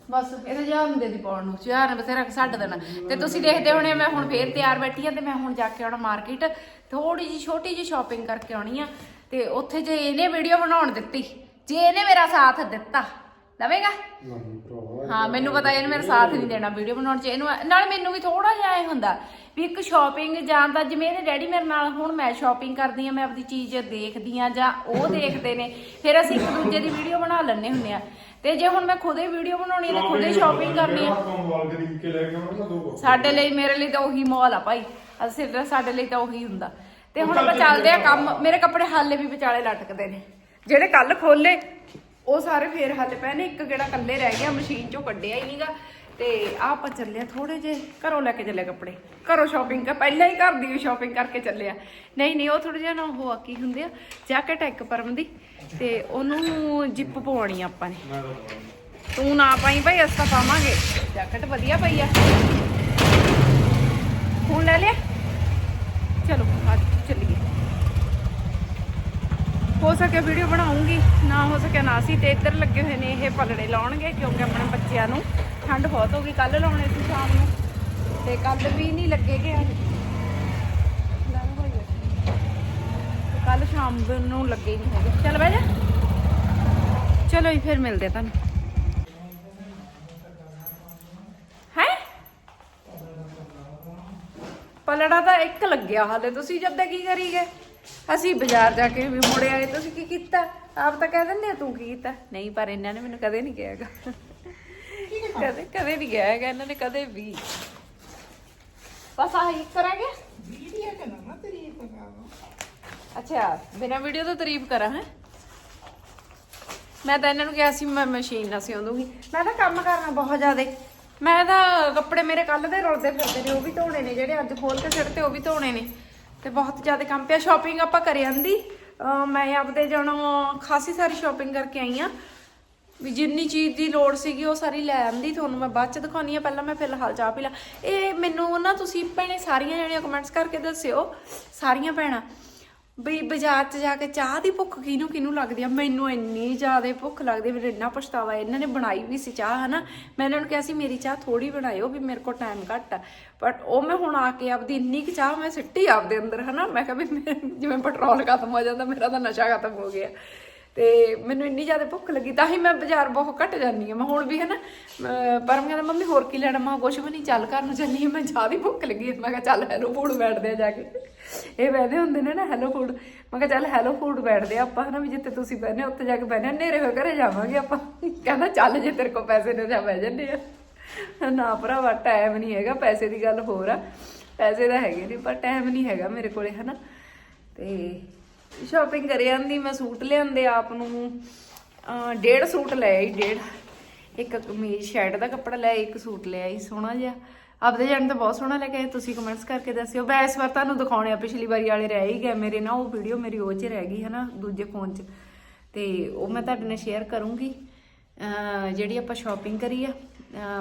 Speaker 1: ਬਸ ਇਹਦੇ ਜਹਾਨ ਦੇ ਦੀ ਪਾਉਣ ਨੂੰ। ਜਹਾਨ ਬਥੇਰਾ ਛੱਡ ਦੇਣਾ। ਤੇ ਤੁਸੀਂ ਦੇਖਦੇ ਹੋਣੇ ਮੈਂ ਹੁਣ ਫੇਰ ਤਿਆਰ ਬੈਠੀ ਆ ਤੇ ਮੈਂ ਹੁਣ ਜਾ ਕੇ ਆਉਣਾ ਮਾਰਕੀਟ ਥੋੜੀ ਜੀ ਛੋਟੀ ਜੀ ਸ਼ਾਪਿੰਗ ਕਰਕੇ ਆਉਣੀ ਆ। ਤੇ ਉੱਥੇ ਜੇ ਇਹਨੇ ਵੀਡੀਓ ਬਣਾਉਣ ਦਿੱਤੀ ਜੇ ਇਹਨੇ ਮੇਰਾ ਸਾਥ ਦਿੱਤਾ ਲਵੇਗਾ?
Speaker 2: ਨਹੀਂ ਭਰਾ
Speaker 1: ਹਾਂ, ਮੈਨੂੰ ਪਤਾ ਇਹਨੇ ਮੇਰਾ ਸਾਥ ਨਹੀਂ ਦੇਣਾ ਵੀਡੀਓ ਬਣਾਉਣ ਚ। ਇਹਨੂੰ ਨਾਲ ਮੈਨੂੰ ਵੀ ਥੋੜਾ ਜਿਹਾ ਇਹ ਹੁੰਦਾ ਵੀ ਇੱਕ ਸ਼ਾਪਿੰਗ ਜਾਣ ਦਾ, ਜਿਵੇਂ ਇਹਦੇ ਡੈਡੀ ਮੇਰੇ ਨਾਲ ਹੁਣ ਮੈਂ ਸ਼ਾਪਿੰਗ ਕਰਦੀ ਆ ਮੈਂ ਆਪਣੀ ਚੀਜ਼ ਦੇਖਦੀ ਆ ਜਾਂ ਉਹ ਦੇਖਦੇ ਨੇ, ਫਿਰ ਅਸੀਂ ਇੱਕ ਦੂਜੇ ਦੀ ਵੀਡੀਓ ਬਣਾ ਲੈਂਦੇ ਹੁੰਦੇ ਆ ਤੇ ਜੇ ਹੁਣ ਮੈਂ ਖੁਦੇ ਵੀਡੀਓ ਬਣਾਉਣੀ ਹੈ ਤੇ ਖੁਦੇ ਸ਼ਾਪਿੰਗ ਕਰਨੀ ਆ ਸਾਡੇ ਲਈ ਮੇਰੇ ਲਈ ਤਾਂ ਉਹੀ ਮਾਹੌਲ ਆ ਭਾਈ। ਅਸੀਂ ਸਾਡੇ ਲਈ ਤਾਂ ਉਹੀ ਹੁੰਦਾ। ਤੇ ਹੁਣ ਆਪਾਂ ਚੱਲਦੇ ਆ ਕੰਮ। ਮੇਰੇ ਕੱਪੜੇ ਹਾਲੇ ਵੀ ਵਿਚਾਲੇ ਲਟਕਦੇ ਨੇ। ਜਿਹੜੇ ਕੱਲ ਖੋਲੇ ਉਹ ਸਾਰੇ ਫੇਰ ਹਾਲੇ ਪਏ ਨੇ ਇੱਕ ਕਿਹੜਾ ਕੱਲੇ ਰਹਿ ਗਿਆ ਮਸ਼ੀਨ ਚੋਂ ਕੱਢਿਆ ਹੀ ਨਹੀਂਗਾ ਤੇ ਆਹ ਆਪਾਂ ਚੱਲੇ ਆ ਥੋੜੇ ਜੇ ਘਰੋਂ ਲੈ ਕੇ ਚੱਲੇ ਕੱਪੜੇ। ਘਰੋਂ ਸ਼ਾਪਿੰਗ ਕਰ ਪਹਿਲਾਂ ਹੀ ਘਰ ਦੀ ਸ਼ਾਪਿੰਗ ਕਰਕੇ ਚੱਲੇ ਆ। ਨਹੀਂ ਨਹੀਂ ਉਹ ਥੋੜੇ ਜਿਹਾ ਨਾ ਉਹ ਆ ਕੀ ਹੁੰਦੇ ਆ ਜੈਕਟ ਇੱਕ ਪਰਮ ਦੀ ਤੇ ਉਹਨੂੰ ਜਿੱਪ ਪਵਾਉਣੀ ਆ ਆਪਾਂ ਨੇ।
Speaker 2: ਤਾਂ
Speaker 1: ਨਾ ਪਾਈ ਭਾਈ ਅਸੀਂ ਪਾਵਾਂਗੇ। ਜੈਕਟ ਵਧੀਆ ਪਈ ਆ। ਹੁਣ ਲੈ ਲਿਆ। ਚਲੋ ਚੱਲੀਏ ਹੋ ਸਕੇ ਵੀਡੀਓ ਬਣਾਉਂਗੀ, ਨਾ ਹੋ ਸਕੇ ਨਾ ਸੀ ਤੇ ਇੱਧਰ ਲੱਗੇ ਹੋਏ ਨੇ, ਇਹ ਪਲੜੇ ਲਾਉਣਗੇ, ਕਿਉਂਕਿ ਆਪਣੇ ਬੱਚਿਆਂ ਨੂੰ ਠੰਡ ਬਹੁਤ ਹੋ ਗਈ ਕੱਲ ਲਾਉਣੇ ਸੀ ਸ਼ਾਮ ਨੂੰ, ਤੇ ਕੱਲ ਵੀ ਨਹੀਂ ਲੱਗੇਗੇ ਅੱਜ। ਕੱਲ ਸ਼ਾਮ ਨੂੰ ਲੱਗੇ ਨਹੀਂ ਹੈਗੇ। ਚੱਲ ਬਹਿ ਜਾ। ਚਲੋ ਜੀ, ਫਿਰ ਮਿਲਦੇ ਤੁਹਾਨੂੰ। ਹੈ? ਪਲੜਾ ਤਾਂ ਇੱਕ ਲੱਗਿਆ ਹਾਲੇ, ਤੁਸੀਂ ਜਦ ਕੀ ਕਰੀ ਗਏ ਅਸੀਂ ਬਾਜ਼ਾਰ ਜਾ ਕੇ ਵੀ ਮੁੜੇ ਆਏ ਤੁਸੀਂ ਕੀ ਕੀਤਾ? ਆਪ ਤਾਂ ਕਹਿ ਦਿੰਦੇ ਆ ਤੂੰ ਕੀ ਕੀਤਾ? ਨਹੀਂ ਪਰ ਇਹਨਾਂ ਨੇ ਮੈਨੂੰ ਕਦੇ ਨਹੀਂ ਕਿਹਾਗਾ ਕਦੇ ਕਦੇ ਨਹੀਂ ਕਿਹਾ ਹੈਗਾ ਇਹਨਾਂ ਨੇ ਕਦੇ ਵੀ। ਬਸ ਆਹੀ ਕਰਾਂਗੇ
Speaker 3: ਵੀਡੀਓ ਕਿ ਨਾ ਤੇਰੀ ਪਕਾਵਾ
Speaker 1: ਅੱਛਾ ਬਿਨਾਂ ਵੀਡੀਓ ਤੋਂ ਤਾਰੀਫ ਕਰਾਂ ਹੈ? ਮੈਂ ਤਾਂ ਇਹਨਾਂ ਨੂੰ ਕਿਹਾ ਸੀ ਮੈਂ ਮਸ਼ੀਨ ਨਾ ਸਿਉਂ ਦੂੰਗੀ ਮੈਂ ਤਾਂ ਕੰਮ ਕਰਨਾ ਬਹੁਤ ਜ਼ਿਆਦੇ। ਮੈਂ ਤਾਂ ਕੱਪੜੇ ਮੇਰੇ ਕੱਲ ਦੇ ਰੁਲਦੇ ਫਿਰਦੇ ਨੇ ਉਹ ਵੀ ਧੋਣੇ ਨੇ ਜਿਹੜੇ ਅੱਜ ਖੋਲ ਕੇ ਸਿੱਟਤੇ ਉਹ ਵੀ ਧੋਣੇ ਨੇ। ਤੇ ਬਹੁਤ ਜ਼ਿਆਦਾ ਕੰਮ ਪਿਆ। ਸ਼ਾਪਿੰਗ ਆਪਾਂ ਕਰ ਆਂਦੀ ਮੈਂ ਆਪਦੇ ਜਣੋਂ ਖਾਸੀ ਸਾਰੀ ਸ਼ਾਪਿੰਗ ਕਰਕੇ ਆਈ ਆ। ਵੀ ਜਿੰਨੀ ਚੀਜ਼ ਦੀ ਲੋੜ ਸੀਗੀ ਉਹ ਸਾਰੀ ਲੈ ਆਂਦੀ ਤੁਹਾਨੂੰ ਮੈਂ ਬਾਅਦ ਚ ਦਿਖਾਉਣੀ ਆ। ਪਹਿਲਾਂ ਮੈਂ ਫਿਲਹਾਲ ਚਾਹ ਪੀ ਲਾ। ਇਹ ਮੈਨੂੰ ਨਾ ਤੁਸੀਂ ਭੈਣੇ ਸਾਰੀਆਂ ਜਿਹੜੀਆਂ ਕਮੈਂਟਸ ਕਰਕੇ ਦੱਸਿਓ, ਸਾਰੀਆਂ ਭੈਣਾਂ। ਬਈ ਬਾਜ਼ਾਰ 'ਚ ਜਾ ਕੇ ਚਾਹ ਦੀ ਭੁੱਖ ਕਿਹਨੂੰ ਕਿਹਨੂੰ ਲੱਗਦੀ ਆ? ਮੈਨੂੰ ਇੰਨੀ ਜ਼ਿਆਦਾ ਭੁੱਖ ਲੱਗਦੀ, ਮੈਨੂੰ ਇੰਨਾ ਪਛਤਾਵਾ ਇਹਨਾਂ ਨੇ ਬਣਾਈ ਵੀ ਸੀ ਚਾਹ, ਹਨਾ? ਮੈਂ ਇਹਨਾਂ ਨੂੰ ਕਿਹਾ ਸੀ, ਮੇਰੀ ਚਾਹ ਥੋੜੀ ਬਣਾਇਓ ਵੀ ਮੇਰੇ ਕੋਲ ਟਾਈਮ ਘੱਟ ਆ। ਬਟ ਉਹ ਮੈਂ ਹੁਣ ਆ ਕੇ ਆਪਦੀ ਇੰਨੀ ਕੁ ਚਾਹ ਮੈਂ ਸਿੱਟੀ ਆਪਦੇ ਅੰਦਰ, ਹਨਾ? ਮੈਂ ਕਿਹਾ ਵੀ ਮੇਰੇ- ਜਿਵੇਂ ਪੈਟਰੋਲ ਖਤਮ ਹੋ ਜਾਂਦਾ, ਮੇਰਾ ਤਾਂ ਨਸ਼ਾ ਖਤਮ ਹੋ ਗਿਆ। ਤੇ ਮੈਨੂੰ ਇੰਨੀ ਜ਼ਿਆਦਾ ਭੁੱਖ ਲੱਗੀ ਤਾਂ ਹੀ ਮੈਂ ਬਾਜ਼ਾਰ ਬਹੁਤ ਘੱਟ ਜਾਂਦੀ ਹਾਂ। ਮੈਂ ਹੁਣ ਵੀ ਹੈ ਨਾ ਪਰ ਮੈਂ ਕਹਿੰਦਾ ਮੰਮੀ ਹੋਰ ਕੀ ਲੈਣਾ? ਮੈਂ ਕਿਹਾ ਕੁਛ ਵੀ ਨਹੀਂ ਚੱਲ ਘਰ ਨੂੰ ਚੱਲੀ ਹਾਂ, ਮੈਂ ਜ਼ਿਆਦਾ ਭੁੱਖ ਲੱਗੀ। ਮੈਂ ਕਿਹਾ ਚੱਲ ਹੈਲੋ ਫੂਡ ਬੈਠਦੇ ਆ ਜਾ ਕੇ। ਇਹ ਬੈਠਦੇ ਹੁੰਦੇ ਨੇ ਨਾ ਹੈਲੋ ਫੂਡ ਮੈਂ ਕਿਹਾ ਚੱਲ ਹੈਲੋ ਫੂਡ ਬੈਠਦੇ ਆ ਆਪਾਂ ਹਨਾ ਵੀ ਜਿੱਥੇ ਤੁਸੀਂ ਬੈਠਨੇ ਉੱਥੇ ਜਾ ਕੇ ਬੈਠਨੇ ਹਨੇਰੇ ਹੋਏ ਘਰੇ ਜਾਵਾਂਗੇ ਆਪਾਂ। ਕਹਿੰਦਾ ਚੱਲ ਜੇ ਤੇਰੇ ਕੋਲ ਪੈਸੇ ਨੇ ਤਾਂ ਬਹਿ ਜੰਨੇ ਆ। ਨਾ ਭਰਾਵਾ ਟਾਈਮ ਨਹੀਂ ਹੈਗਾ ਪੈਸੇ ਦੀ ਗੱਲ ਹੋਰ ਆ। ਪੈਸੇ ਤਾਂ ਹੈਗੇ ਨੇ ਪਰ ਟਾਈਮ ਨਹੀਂ ਹੈਗਾ ਮੇਰੇ ਕੋਲੇ ਹਨਾ। ਤੇ ਸ਼ਾਪਿੰਗ ਕਰਿਆ ਆਂਦੀ ਮੈਂ ਸੂਟ ਲਿਆਂਦੇ ਆਪ ਨੂੰ। ਡੇਢ ਸੂਟ ਲੈ ਆਈ, ਡੇਢ। ਇੱਕ ਕਮੀਜ਼ ਸ਼ਰਟ ਦਾ ਕੱਪੜਾ ਲੈ ਇੱਕ ਸੂਟ ਲੈ ਆਈ, ਸੋਹਣਾ ਜਿਹਾ। ਆਪਦੇ ਜਾਣ ਤਾਂ ਬਹੁਤ ਸੋਹਣਾ ਲੱਗਿਆ, ਤੁਸੀਂ ਕਮੈਂਟਸ ਕਰਕੇ ਦੱਸਿਓ। ਮੈਂ ਇਸ ਵਾਰ ਤੁਹਾਨੂੰ ਦਿਖਾਉਣੇ ਆ, ਪਿਛਲੀ ਵਾਰੀ ਵਾਲੇ ਰਹਿ ਹੀ ਗਏ ਮੇਰੇ ਨਾ ਉਹ ਵੀਡੀਓ ਮੇਰੀ ਉਹ 'ਚ ਰਹਿ ਗਈ ਹੈ ਨਾ ਦੂਜੇ ਫੋਨ 'ਚ। ਤੇ ਉਹ ਮੈਂ ਤੁਹਾਡੇ ਨਾਲ ਸ਼ੇਅਰ ਕਰੂੰਗੀ। ਜਿਹੜੀ ਆਪਾਂ ਸ਼ਾਪਿੰਗ ਕਰੀ ਆ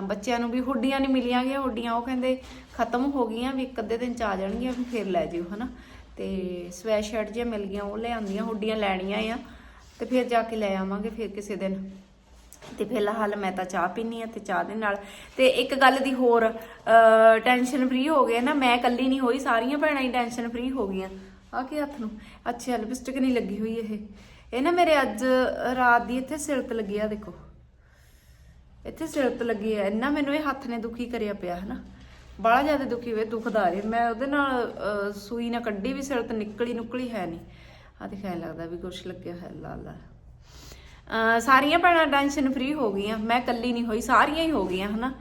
Speaker 1: ਬੱਚਿਆਂ ਨੂੰ ਵੀ ਹੁੱਡੀਆਂ ਨਹੀਂ ਮਿਲੀਆਂ ਗਿਆ ਹੁੱਡੀਆਂ ਉਹ ਕਹਿੰਦੇ ਖਤਮ ਹੋ ਗਈਆਂ, ਵੀ ਇੱਕ ਅੱਧੇ ਦਿਨ ਚ ਆ ਜਾਣਗੀਆਂ, ਵੀ ਫਿਰ ਲੈ ਜਿਓ, ਹਨਾ। ਤੇ ਸਵੈ ਸ਼ਰਟ ਜਿਹੀਆਂ ਮਿਲ ਗਈਆਂ, ਉਹ ਲਿਆਂਦੀਆਂ ਹੁੱਡੀਆਂ ਲੈਣੀਆਂ ਆ ਤੇ ਫਿਰ ਜਾ ਕੇ ਲੈ ਆਵਾਂਗੇ ਫਿਰ ਕਿਸੇ ਦਿਨ। ਤੇ ਫਿਲਹਾਲ ਮੈਂ ਤਾਂ ਚਾਹ ਪੀਨੀ ਆ ਤੇ ਚਾਹ ਦੇ ਨਾਲ। ਤੇ ਇੱਕ ਗੱਲ ਦੀ ਹੋਰ ਟੈਨਸ਼ਨ ਫ੍ਰੀ ਹੋ ਗਏ ਨਾ, ਮੈਂ ਇਕੱਲੀ ਨਹੀਂ ਹੋਈ, ਸਾਰੀਆਂ ਭੈਣਾਂ ਹੀ ਟੈਨਸ਼ਨ ਫ੍ਰੀ ਹੋ ਗਈਆਂ। ਆ ਕੇ ਹੱਥ ਨੂੰ। ਅੱਛਾ ਲਿਪਸਟਿਕ ਨਹੀਂ ਲੱਗੀ ਹੋਈ ਇਹ। ਇਹ ਨਾ ਮੇਰੇ ਅੱਜ ਰਾਤ ਦੀ ਇੱਥੇ ਸਿਰਤ ਲੱਗੀ ਆ, ਦੇਖੋ। ਇੱਥੇ ਸਿਰਤ ਲੱਗੀ ਆ। ਇੰਨਾ ਮੈਨੂੰ ਇਹ ਹੱਥ ਨੇ ਦੁਖੀ ਕਰਿਆ ਪਿਆ, ਹਨਾ? ਬੜਾ ਜ਼ਿਆਦਾ ਦੁਖੀ ਹੋਏ ਦੁਖਦਾ ਰਿਹਾ। ਮੈਂ ਉਹਦੇ ਨਾਲ ਅਹ, ਸੂਈ ਨਾ ਕੱਢੀ ਵੀ ਸਿਰ ਤੇ ਨਿਕਲੀ ਨੁਕਲੀ ਹੈ ਨਹੀਂ। ਆ ਦਿਖਾਇਆ ਲੱਗਦਾ ਵੀ ਕੁਛ ਲੱਗਿਆ ਹੈ ਲਾਲ ਲਾਲ। ਅਹ ਸਾਰੀਆਂ ਭੈਣਾਂ ਟੈਨਸ਼ਨ ਫ੍ਰੀ ਹੋ ਗਈਆਂ। ਮੈਂ ਇਕੱਲੀ ਨਹੀਂ ਹੋਈ ਸਾਰੀਆਂ ਹੀ ਹੋ ਗਈਆਂ ਹਨਾ।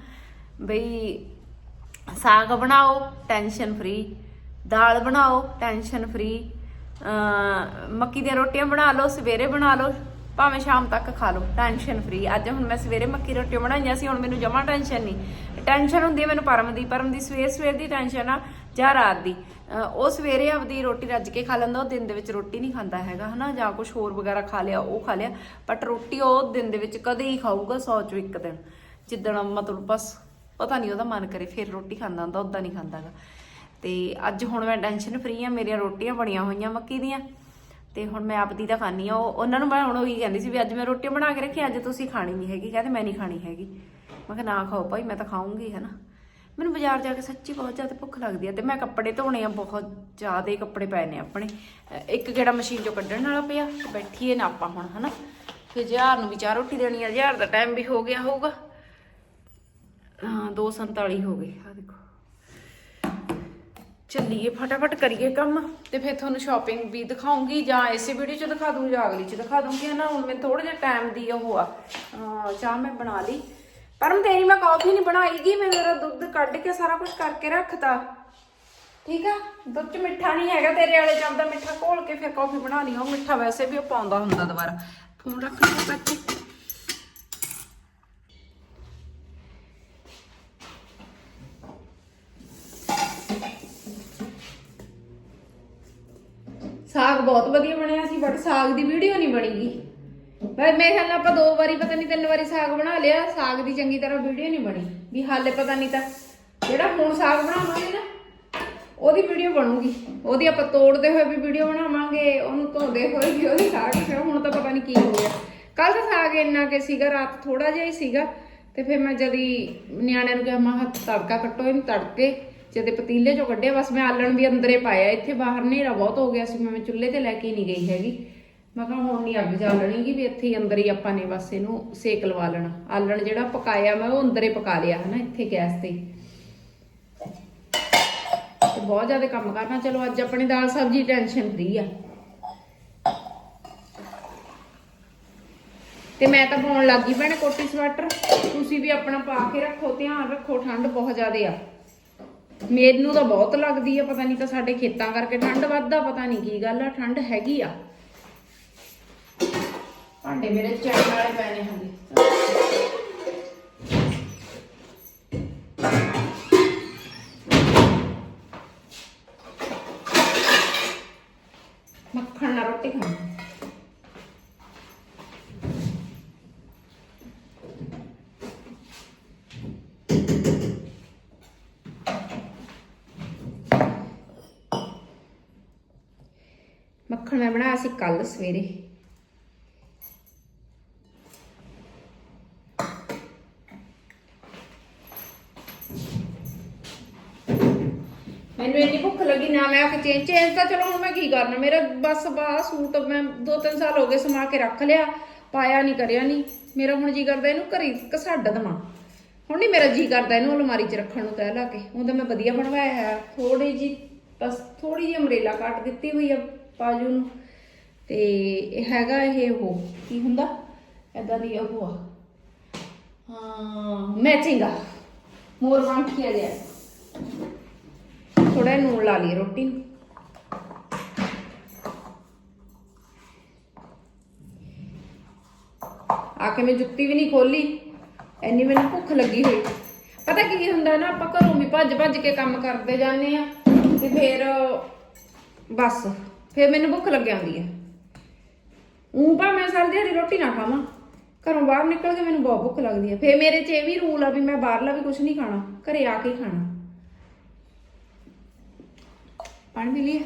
Speaker 1: ਬਈ ਸਾਗ ਬਣਾਓ ਟੈਨਸ਼ਨ ਫ੍ਰੀ ਦਾਲ ਬਣਾਓ ਟੈਨਸ਼ਨ ਫ੍ਰੀ ਮੱਕੀ ਦੀਆਂ ਰੋਟੀਆਂ ਬਣਾ ਲਓ ਸਵੇਰੇ ਬਣਾ ਲਓ। ਭਾਵੇਂ ਸ਼ਾਮ ਤੱਕ ਖਾ ਲਓ ਟੈਨਸ਼ਨ ਫ੍ਰੀ ਅੱਜ ਹੁਣ ਮੈਂ ਸਵੇਰੇ ਮੱਕੀ ਰੋਟੀਆਂ ਬਣਾਈਆਂ ਸੀ, ਹੁਣ ਮੈਨੂੰ ਜਮਾ ਟੈਨਸ਼ਨ ਨਹੀਂ। ਟੈਨਸ਼ਨ ਹੁੰਦੀ ਹੈ ਮੈਨੂੰ ਪਰਮ ਦੀ ਪਰਮ ਦੀ ਸਵੇਰ ਸਵੇਰ ਦੀ ਟੈਨਸ਼ਨ ਆ ਜਾਂ ਰਾਤ ਦੀ। ਉਹ ਸਵੇਰੇ ਆਪਦੀ ਰੋਟੀ ਰੱਜ ਕੇ ਖਾ ਲੈਂਦਾ, ਉਹ ਦਿਨ ਦੇ ਵਿੱਚ ਰੋਟੀ ਨਹੀਂ ਖਾਂਦਾ ਹੈਗਾ, ਹਨਾ? ਜਾਂ ਕੁਝ ਹੋਰ ਵਗੈਰਾ ਖਾ ਲਿਆ, ਉਹ ਖਾ ਲਿਆ। ਬਟ ਰੋਟੀ ਉਹ ਦਿਨ ਦੇ ਵਿੱਚ ਕਦੇ ਹੀ ਖਾਊਗਾ 100 ਚੋਂ ਇੱਕ ਦਿਨ। ਜਿੱਦਣ ਮਤਲਬ ਬਸ ਪਤਾ ਨਹੀਂ ਉਹਦਾ ਮਨ ਕਰੇ, ਫਿਰ ਰੋਟੀ ਖਾਂਦਾ ਹੁੰਦਾ ਉਦਾਂ ਨਹੀਂ ਖਾਂਦਾਗਾ ਤੇ ਅੱਜ ਹੁਣ ਮੈਂ ਟੈਨਸ਼ਨ ਫ੍ਰੀ ਆ, ਮੇਰੀਆਂ ਰੋਟੀਆਂ ਬਣੀਆਂ ਹੋਈਆਂ ਮੱਕੀ ਦੀਆਂ। ਤੇ ਹੁਣ ਮੈਂ ਆਪਦੀ ਤਾਂ ਖਾਣੀ ਆ ਉਹ ਉਹਨਾਂ ਨੂੰ ਮੈਂ ਹੁਣ ਉਹੀ ਕਹਿੰਦੀ ਸੀ ਵੀ ਅੱਜ ਮੈਂ ਰੋਟੀ ਬਣਾ ਕੇ ਰੱਖੀ ਅੱਜ ਤੁਸੀਂ ਖਾਣੀ ਨਹੀਂ ਹੈਗੀ, ਕਹਿੰਦੇ ਮੈਂ ਨਹੀਂ ਖਾਣੀ ਹੈਗੀ। ਮੈਂ ਕਿਹਾ, ਨਾ ਖਾਓ ਭਾਈ, ਮੈਂ ਤਾਂ ਖਾਊਂਗੀ, ਹੈ ਨਾ? ਮੈਨੂੰ ਬਾਜ਼ਾਰ ਜਾ ਕੇ ਸੱਚੀ ਬਹੁਤ ਜ਼ਿਆਦਾ ਭੁੱਖ ਲੱਗਦੀ ਆ ਤੇ ਮੈਂ ਕੱਪੜੇ ਧੋਣੇ ਆ, ਬਹੁਤ ਜ਼ਿਆਦਾ ਕੱਪੜੇ ਪਏ ਨੇ ਆਪਣੇ। ਇੱਕ ਕਿਹੜਾ ਮਸ਼ੀਨ ਚੋਂ ਕੱਢਣ ਵਾਲਾ ਪਿਆ, ਬੈਠੀਏ ਨਾ ਆਪਾਂ ਹੁਣ ਹਨਾ ਫਿਰ ਜਹਾਰ ਨੂੰ ਵੀ ਚਾਰ ਰੋਟੀ ਦੇਣੀ ਆ ਜਹਾਰ ਦਾ ਟਾਈਮ ਵੀ ਹੋ ਗਿਆ ਹੋਊਗਾ। ਹਾਂ 2:47 ਹੋ ਗਏ ਆ ਦੇਖੋ। ਚੱਲੀਏ, ਫਟਾਫਟ ਕਰੀਏ ਕੰਮ। ਤੇ ਫਿਰ ਤੁਹਾਨੂੰ ਸ਼ਾਪਿੰਗ ਵੀ ਦਿਖਾਉਂਗੀ ਜਾਂ ਇਸੇ ਵੀਡੀਓ 'ਚ ਦਿਖਾ ਦੂੰ ਜਾਂ ਅਗਲੀ 'ਚ ਦਿਖਾ ਦੂੰਗੀ ਨਾ? ਹੁਣ ਮੈਂ ਥੋੜਾ ਜਿਹਾ ਟਾਈਮ ਦੀ ਉਹ ਆ। ਚਾਹ ਮੈਂ ਬਣਾ ਲਈ। ਪਰ ਮੈਂ ਤੇਰੀ ਮੈਂ ਕਾਫੀ ਨਹੀਂ ਬਣਾਈਗੀ, ਮੈਂ ਮੇਰਾ ਦੁੱਧ ਕੱਢ ਕੇ ਸਾਰਾ ਕੁਝ ਕਰਕੇ ਰੱਖਤਾ। ਠੀਕ ਆ? ਦੁੱਧ 'ਚ ਮਿੱਠਾ ਨਹੀਂ ਹੈਗਾ ਤੇਰੇ ਵਾਲੇ ਚ ਆਪਦਾ ਮਿੱਠਾ ਘੋਲ ਕੇ ਫਿਰ ਕਾਫੀ ਬਣਾਣੀ ਉਹ ਮਿੱਠਾ ਵੈਸੇ ਵੀ ਉਹ ਪਾਉਂਦਾ ਹੁੰਦਾ ਦੁਬਾਰਾ। ਫੋਨ ਰੱਖ ਲਓ ਬੱਚੇ ਸਾਗ ਬਹੁਤ ਵਧੀਆ ਬਣਿਆ ਸੀ ਬਟ ਸਾਗ ਦੀ ਵੀਡੀਓ ਨਹੀਂ ਬਣੀਗੀ ਪਰ ਮੇਰੇ ਖਿਆਲ ਨਾਲ ਆਪਾਂ ਦੋ ਵਾਰੀ, ਪਤਾ ਨਹੀਂ ਤਿੰਨ ਵਾਰੀ ਸਾਗ ਬਣਾ ਲਿਆ, ਸਾਗ ਦੀ ਚੰਗੀ ਤਰ੍ਹਾਂ ਵੀਡੀਓ ਨਹੀਂ ਬਣੀ। ਵੀ ਹਾਲੇ ਪਤਾ ਨਹੀਂ ਤਾਂ ਜਿਹੜਾ ਹੁਣ ਸਾਗ ਬਣਾਵਾਂਗੇ ਨਾ, ਉਹਦੀ ਵੀਡੀਓ ਬਣੂਗੀ। ਉਹਦੀ ਆਪਾਂ ਤੋੜਦੇ ਹੋਏ ਵੀ ਵੀਡੀਓ ਬਣਾਵਾਂਗੇ, ਉਹਨੂੰ ਧੋਦੇ ਹੋਏ ਵੀ ਉਹਦੀ ਸਾਗ ਫਿਰ ਹੁਣ ਤਾਂ ਪਤਾ ਨਹੀਂ ਕੀ ਹੋ ਗਿਆ। ਕੱਲ ਤਾਂ ਸਾਗ ਇੰਨਾ ਕਿ ਸੀਗਾ, ਰਾਤ ਥੋੜਾ ਜਿਹਾ ਹੀ ਸੀਗਾ। ਤੇ ਫਿਰ ਮੈਂ ਜਦੀ ਨਿਆਣਿਆਂ ਨੂੰ ਕਿਹਾ, ਮੈਂ ਹੱਥ ਤੜਕਾ ਕੱਟੋ ਇਹਨੂੰ ਤੜਕੇ। ਜਦੇ ਪਤੀਲੇ ਚੋਂ ਕੱਢਿਆ ਬਸ ਮੈਂ ਆਲਣ ਵੀ ਅੰਦਰੇ ਪਾਇਆ। ਇੱਥੇ ਬਾਹਰ ਹਨੇਰਾ ਬਹੁਤ ਹੋ ਗਿਆ ਸੀ, ਮੈਂ ਚੁੱਲ੍ਹੇ ਤੇ ਲੈ ਕੇ ਨਹੀਂ ਗਈ ਹੈਗੀ। ਮੈਂ ਕਿਹਾ ਹੁਣ ਨਹੀਂ ਅੱਗ ਚੱਲਣੀਗੀ ਵੀ ਇੱਥੇ ਹੀ ਅੰਦਰ ਹੀ ਆਪਾਂ ਨੇ ਬਸ ਇਹਨੂੰ ਸੇਕ ਲਵਾ ਲੈਣਾ। ਆਲਣ ਜਿਹੜਾ ਪਕਾਇਆ ਮੈਂ ਉਹ ਅੰਦਰੇ ਪਕਾ ਲਿਆ ਹਨਾ ਇੱਥੇ ਗੈਸ ਤੇ। ਤੇ ਬਹੁਤ ਜ਼ਿਆਦਾ ਕੰਮ ਕਰਨਾ। ਚਲੋ ਅੱਜ ਆਪਣੀ ਦਾਲ ਸਬਜ਼ੀ ਟੈਨਸ਼ਨ ਫ੍ਰੀ ਆ। ਤੇ ਮੈਂ ਤਾਂ ਪਾਉਣ ਲੱਗੀ ਭੈਣੇ ਕੋਟੀ ਸਵੈਟਰ। ਤੁਸੀਂ ਵੀ ਆਪਣਾ ਪਾ ਕੇ ਰੱਖੋ, ਧਿਆਨ ਰੱਖੋ, ਠੰਡ ਬਹੁਤ ਜ਼ਿਆਦਾ ਆ। ਮੈਨੂੰ ਤਾਂ ਬਹੁਤ ਲੱਗਦੀ ਆ, ਪਤਾ ਨਹੀਂ ਤਾਂ ਸਾਡੇ ਖੇਤਾਂ ਕਰਕੇ ਠੰਡ ਵੱਧਦਾ, ਪਤਾ ਨਹੀਂ ਕੀ ਗੱਲ ਆ, ਠੰਡ ਹੈਗੀ ਆ। ਭਾਂਡੇ ਮੇਰੇ ਚੜਨ ਵਾਲੇ ਪਏ ਨੇ ਹਲੇ ਮੱਖਣ ਮੈਂ ਬਣਾਇਆ ਸੀ ਕੱਲ ਸਵੇਰੇ। ਮੈਨੂੰ ਇੰਨੀ ਭੁੱਖ ਲੱਗੀ, ਨਾ ਮੈਂ ਆ ਕੇ ਚੇਂਜ ਚੇਂਜ ਤਾਂ ਚਲੋ ਹੁਣ ਮੈਂ ਕੀ ਕਰਨਾ? ਮੇਰਾ ਬਸ ਬਾ ਸੂਟ ਮੈਂ ਦੋ ਤਿੰਨ ਸਾਲ ਹੋ ਗਏ ਸਮਾ ਕੇ ਰੱਖ ਲਿਆ, ਪਾਇਆ ਨਹੀਂ ਕਰਿਆ ਨਹੀਂ ਮੇਰਾ ਹੁਣ ਜੀ ਕਰਦਾ ਇਹਨੂੰ ਘਰੀ ਘਸੱਡ ਦਵਾਂ। ਹੁਣ ਨਹੀਂ ਮੇਰਾ ਜੀ ਕਰਦਾ ਇਹਨੂੰ ਅਲਮਾਰੀ 'ਚ ਰੱਖਣ ਨੂੰ ਤੈ ਲਾ ਕੇ। ਉਹਦਾ ਮੈਂ ਵਧੀਆ ਬਣਵਾਇਆ ਹੈ ਥੋੜੀ ਜੀ ਬਸ ਥੋੜੀ ਜਿਹੀ ਅਮਰੇਲਾ ਕੱਟ ਦਿੱਤੀ ਹੋਈ ਆ। ਬਾਜੂ ਨੂੰ। ਤੇ ਇਹ ਹੈਗਾ ਇਹ ਉਹ, ਕੀ ਹੁੰਦਾ? ਐਦਾਂ ਦੀ ਉਹ ਆ। ਹਾਂ ਮੈਚਿੰਗ ਆ। ਮੋਰ ਵਾਂਖੀਆ ਜਿਹਾ। ਥੋੜਾ ਨੂਣ ਲਾ ਲਈ ਰੋਟੀ ਨੂੰ। ਆ ਕੇ ਮੈਂ ਜੁੱਤੀ ਵੀ ਨਹੀਂ ਖੋਲੀ ਐਨੀ ਮੈਨੂੰ ਭੁੱਖ ਲੱਗੀ ਹੋਈ। ਪਤਾ ਕੀ ਹੁੰਦਾ ਨਾ, ਆਪਾਂ ਘਰੋਂ ਵੀ ਭੱਜ ਭੱਜ ਕੇ ਕੰਮ ਕਰਦੇ ਜਾਂਦੇ ਆ। ਤੇ ਫਿਰ ਬਸ। ਫਿਰ ਮੈਨੂੰ ਭੁੱਖ ਲੱਗ ਜਾਂਦੀ ਹੈ। ਉਹ ਪਾ ਮੈਂ ਸਾਰੀ ਦਿਹਾੜੀ ਰੋਟੀ ਨਾ ਖਾਵਾਂ, ਘਰੋਂ ਬਾਹਰ ਨਿਕਲ ਕੇ ਮੈਨੂੰ ਬਹੁਤ ਭੁੱਖ ਲੱਗਦੀ ਹੈ। ਫਿਰ ਮੇਰੇ 'ਚ ਇਹ ਵੀ ਰੂਲ ਆ ਵੀ ਮੈਂ ਬਾਹਰਲਾ ਵੀ ਕੁਝ ਨਹੀਂ ਖਾਣਾ, ਘਰੇ ਆ ਕੇ ਹੀ ਖਾਣਾ। ਪਾਣੀ ਪੀ ਲਿਆ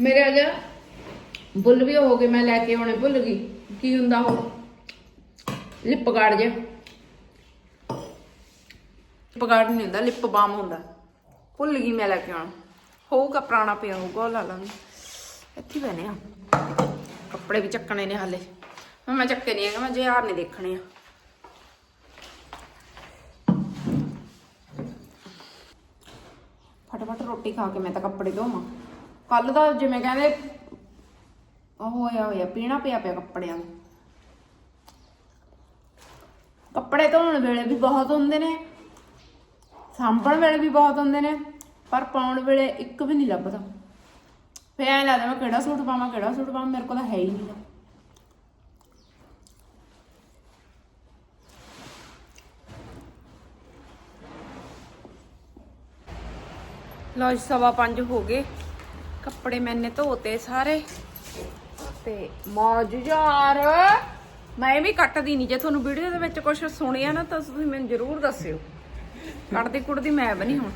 Speaker 1: ਮੇਰੇ ਅਜਾ ਬੁੱਲ ਵੀ ਹੋ ਗਏ ਮੈਂ ਲੈ ਕੇ ਆਉਣੇ ਭੁੱਲ ਗਈ। ਕੀ ਹੁੰਦਾ ਉਹ ਲਿਪ ਗਾਰਡ ਜੇ। ਲਿਪ ਗਾਰਡ ਨਹੀਂ ਹੁੰਦਾ, ਲਿਪ ਬਾਮ ਹੁੰਦਾ। ਭੁੱਲ ਗਈ ਮੈਂ ਲੈ ਕੇ ਆਉਣਾ। ਹੋਊਗਾ, ਪੁਰਾਣਾ ਪਿਆ ਹੋਊਗਾ, ਉਹ ਲਾ ਲਾਂਗੇ। ਇੱਥੇ ਹੀ ਬਣੇ ਆ। ਕੱਪੜੇ ਵੀ ਚੱਕਣੇ ਨੇ ਹਾਲੇ। ਮੈਂ ਮੈਂ ਚੱਕੇ ਨਹੀਂ ਹੈਗਾ ਮੈਂ ਜੇ ਹਾਰ ਨਹੀਂ ਦੇਖਣੇ ਆ। ਫਟਾਫਟ ਰੋਟੀ ਖਾ ਕੇ ਮੈਂ ਤਾਂ ਕੱਪੜੇ ਧੋਵਾਂ। ਕੱਲ ਦਾ ਜਿਵੇਂ ਕਹਿੰਦੇ, ਉਹ ਹੋਇਆ ਹੋਇਆ, ਪੀਣਾ ਪਿਆ ਪਿਆ ਕੱਪੜਿਆਂ ਨੂੰ ਕੱਪੜੇ ਧੋਣ ਵੇਲੇ ਵੀ ਬਹੁਤ ਹੁੰਦੇ ਨੇ, ਸਾਂਭਣ ਵੇਲੇ ਵੀ ਬਹੁਤ ਹੁੰਦੇ ਨੇ, ਪਰ ਪਾਉਣ ਵੇਲੇ ਇੱਕ ਵੀ ਨਹੀਂ ਲੱਭਦਾ। ਫੇ ਐਂ ਲੱਗਦਾ ਮੈਂ ਕਿਹੜਾ ਸੂਟ ਪਾਵਾਂ, ਕਿਹੜਾ ਸੂਟ ਪਾਵਾਂ, ਮੇਰੇ ਕੋਲ ਤਾਂ ਹੈ ਹੀ ਨਹੀਂ। ਲਓ ਜੀ, ਸਵਾ ਪੰਜ ਹੋ ਗਏ। ਕੱਪੜੇ ਮੈਨੇ ਧੋਤੇ ਸਾਰੇ। ਤੇ ਮੌਜ ਯਾਰ। ਮੈਂ ਵੀ ਕੱਟਦੀ ਨਹੀਂ ਜੇ ਤੁਹਾਨੂੰ ਵੀਡੀਓ ਦੇ ਵਿੱਚ ਕੁਝ ਸੁਣਿਆ ਨਾ, ਤਾਂ ਤੁਸੀਂ ਮੈਨੂੰ ਜ਼ਰੂਰ ਦੱਸਿਓ। ਕੱਟਦੀ ਕੁੜਦੀ ਮੈਂ ਬਣੀ ਹੁਣ।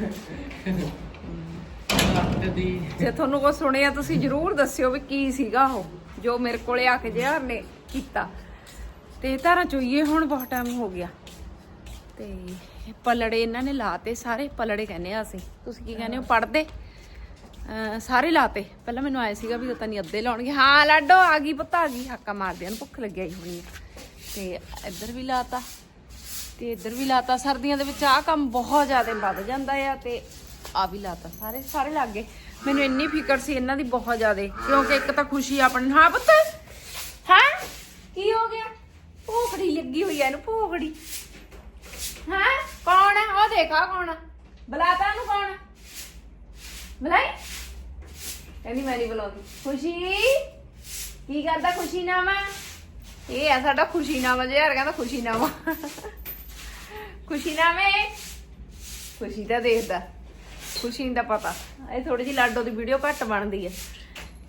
Speaker 1: ਜੇ ਤੁਹਾਨੂੰ ਕੁਝ ਸੁਣਿਆ ਤੁਸੀਂ ਜਰੂਰ ਦੱਸਿਓ ਵੀ ਕੀ ਸੀਗਾ ਉਹ, ਜੋ ਮੇਰੇ ਕੋਲੇ ਆ ਕੇ ਜਿਹਾਰ ਨੇ ਕੀਤਾ। ਤੇ ਧਾਰਾਂ ਚੋਈਏ, ਹੁਣ ਬਹੁਤ ਟਾਈਮ ਹੋ ਗਿਆ। ਤੇ ਪਲੜੇ ਇਹਨਾਂ ਨੇ ਲਾਤੇ ਸਾਰੇ, ਪਲੜੇ ਕਹਿੰਦੇ ਆ ਅਸੀਂ। ਤੁਸੀਂ ਕੀ ਕਹਿੰਦੇ ਹੋ? ਪੜਦੇ ਸਾਰੇ ਲਾਤੇ ਪਹਿਲਾਂ ਮੈਨੂੰ ਆਇਆ ਸੀਗਾ ਵੀ ਪਤਾ ਨਹੀਂ ਅੱਧੇ ਲਾਉਣਗੇ। ਹਾਂ, ਲਾਡੋ, ਆ ਗਈ ਪੁੱਤ, ਆ ਗਈ। ਹਾਕਾ ਮਾਰਦਿਆਂ ਨੂੰ ਭੁੱਖ ਲੱਗਿਆ ਹੀ ਹੋਣੀ ਤੇ ਇੱਧਰ ਵੀ ਲਾਤਾ। ਤੇ ਇੱਧਰ ਵੀ ਲਾਤਾ। ਸਰਦੀਆਂ ਦੇ ਵਿੱਚ ਆਹ ਕੰਮ ਬਹੁਤ ਜ਼ਿਆਦਾ ਵੱਧ ਜਾਂਦਾ ਆ ਤੇ ਆ ਵੀ ਲਾਤਾ। ਸਾਰੇ ਸਾਰੇ ਲੱਗ ਗਏ। ਮੈਨੂੰ ਇੰਨੀ ਫਿਕਰ ਸੀ ਇਹਨਾਂ ਦੀ ਬਹੁਤ ਜ਼ਿਆਦਾ, ਕਿਉਂਕਿ ਇੱਕ ਤਾਂ ਖੁਸ਼ੀ ਆਪਣੇ ਹਾਂ ਪੁੱਤ। ਹੈ? ਕੀ ਹੋ ਗਿਆ? ਭੋਖੜੀ ਲੱਗੀ ਹੋਈ ਐ ਇਹਨੂੰ ਭੋਖੜੀ ਹਾਂ? ਕੌਣ ਹੈ ਉਹ ਦੇਖਾ ਕੌਣ ਆ? ਬੁਲਾਤਾ ਨੂੰ ਕੌਣ? ਆ? ਬੁਲਾਈ ਕਹਿੰਦੀ ਮੈਂ ਨਹੀਂ ਬੁਲਾਉਂਦੀ ਖੁਸ਼ੀ? ਕੀ ਕਰਦਾ ਖੁਸ਼ੀ ਨਾਮਾ ਇਹ ਆ ਸਾਡਾ ਖੁਸ਼ੀ ਨਾਮਾ ਜੇ ਯਾਰ, ਕਹਿੰਦਾ ਖੁਸ਼ੀ ਨਾਮਾ ਖੁਸ਼ੀ ਨਾਮੇ ਖੁਸ਼ੀ ਤਾਂ ਦੇਖਦਾ। ਖੁਸ਼ੀ ਦਾ ਪਤਾ। ਇਹ ਥੋੜੀ ਜਿਹੀ ਲਾਡੋ ਦੀ ਵੀਡੀਓ ਘੱਟ ਬਣਦੀ ਹੈ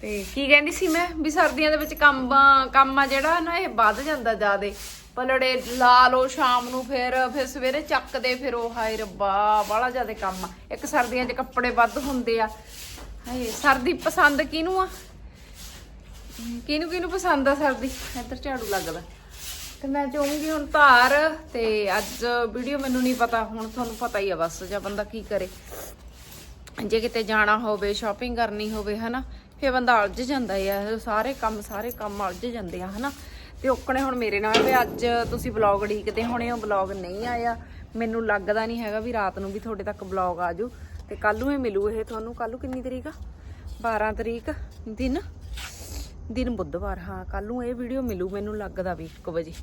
Speaker 1: ਤੇ ਕੀ ਕਹਿੰਦੀ ਸੀ ਮੈਂ? ਵੀ ਸਰਦੀਆਂ ਦੇ ਵਿੱਚ ਕੰਮ ਕੰਮ ਆ ਜਿਹੜਾ ਨਾ, ਇਹ ਵੱਧ ਜਾਂਦਾ ਜਿਆਦੇ। ਪਲੜੇ ਲਾ ਲਓ ਸ਼ਾਮ ਨੂੰ ਫਿਰ ਫਿਰ ਸਵੇਰੇ ਚੱਕਦੇ ਫਿਰ ਉਹ ਹਾਏ ਰੱਬਾ ਬੜਾ ਜ਼ਿਆਦਾ ਕੰਮ ਆ। ਇੱਕ ਸਰਦੀਆਂ 'ਚ ਕੱਪੜੇ ਵੱਧ ਹੁੰਦੇ ਆ। ਹਾਏ ਸਰਦੀ ਪਸੰਦ ਕਿਹਨੂੰ ਆ? ਕਿਹਨੂੰ ਕਿਹਨੂੰ ਪਸੰਦ ਆ ਸਰਦੀ? ਇੱਧਰ ਝਾੜੂ ਲੱਗਦਾ। ਤੇ ਮੈਂ ਚਾਹੂੰਗੀ ਹੁਣ ਧਾਰ ਤੇ ਅੱਜ ਵੀਡੀਓ ਮੈਨੂੰ ਨਹੀਂ ਪਤਾ ਹੁਣ ਤੁਹਾਨੂੰ ਪਤਾ ਹੀ ਆ ਬਸ ਜਾਂ ਬੰਦਾ ਕੀ ਕਰੇ। ਜੇ ਕਿਤੇ ਜਾਣਾ ਹੋਵੇ ਸ਼ਾਪਿੰਗ ਕਰਨੀ ਹੋਵੇ ਹਨਾ ਫੇ ਬੰਦਾ ਉਲਝ ਜਾਂਦਾ ਆ। ਸਾਰੇ ਕੰਮ ਸਾਰੇ ਕੰਮ ਉਲਝ ਜਾਂਦੇ ਆ ਹਨਾ। ਤੇ ਓਕਣੇ ਹੁਣ ਮੇਰੇ ਨਾਲ ਵੀ ਅੱਜ ਤੁਸੀਂ ਵਲੌਗ ਢੀਕਦੇ ਹੋਣੇ ਹੋ ਵਲੌਗ ਨਹੀਂ ਆਇਆ। ਮੈਨੂੰ ਲੱਗਦਾ ਨਹੀਂ ਹੈਗਾ ਵੀ ਰਾਤ ਨੂੰ ਵੀ ਤੁਹਾਡੇ ਤੱਕ ਵਲੌਗ ਆਜੂ ਤੇ ਕੱਲ ਨੂੰ ਹੀ ਮਿਲੂ ਇਹ ਤੁਹਾਨੂੰ। ਕੱਲ ਨੂੰ ਕਿੰਨੀ ਤਰੀਕ ਆ? 12 ਤਰੀਕ, ਦਿਨ? ਦਿਨ ਬੁੱਧਵਾਰ, ਹਾਂ, ਕੱਲ ਨੂੰ ਇਹ ਵੀਡੀਓ ਮਿਲੂ ਮੈਨੂੰ ਲੱਗਦਾ ਵੀ 1 ਵਜੇ।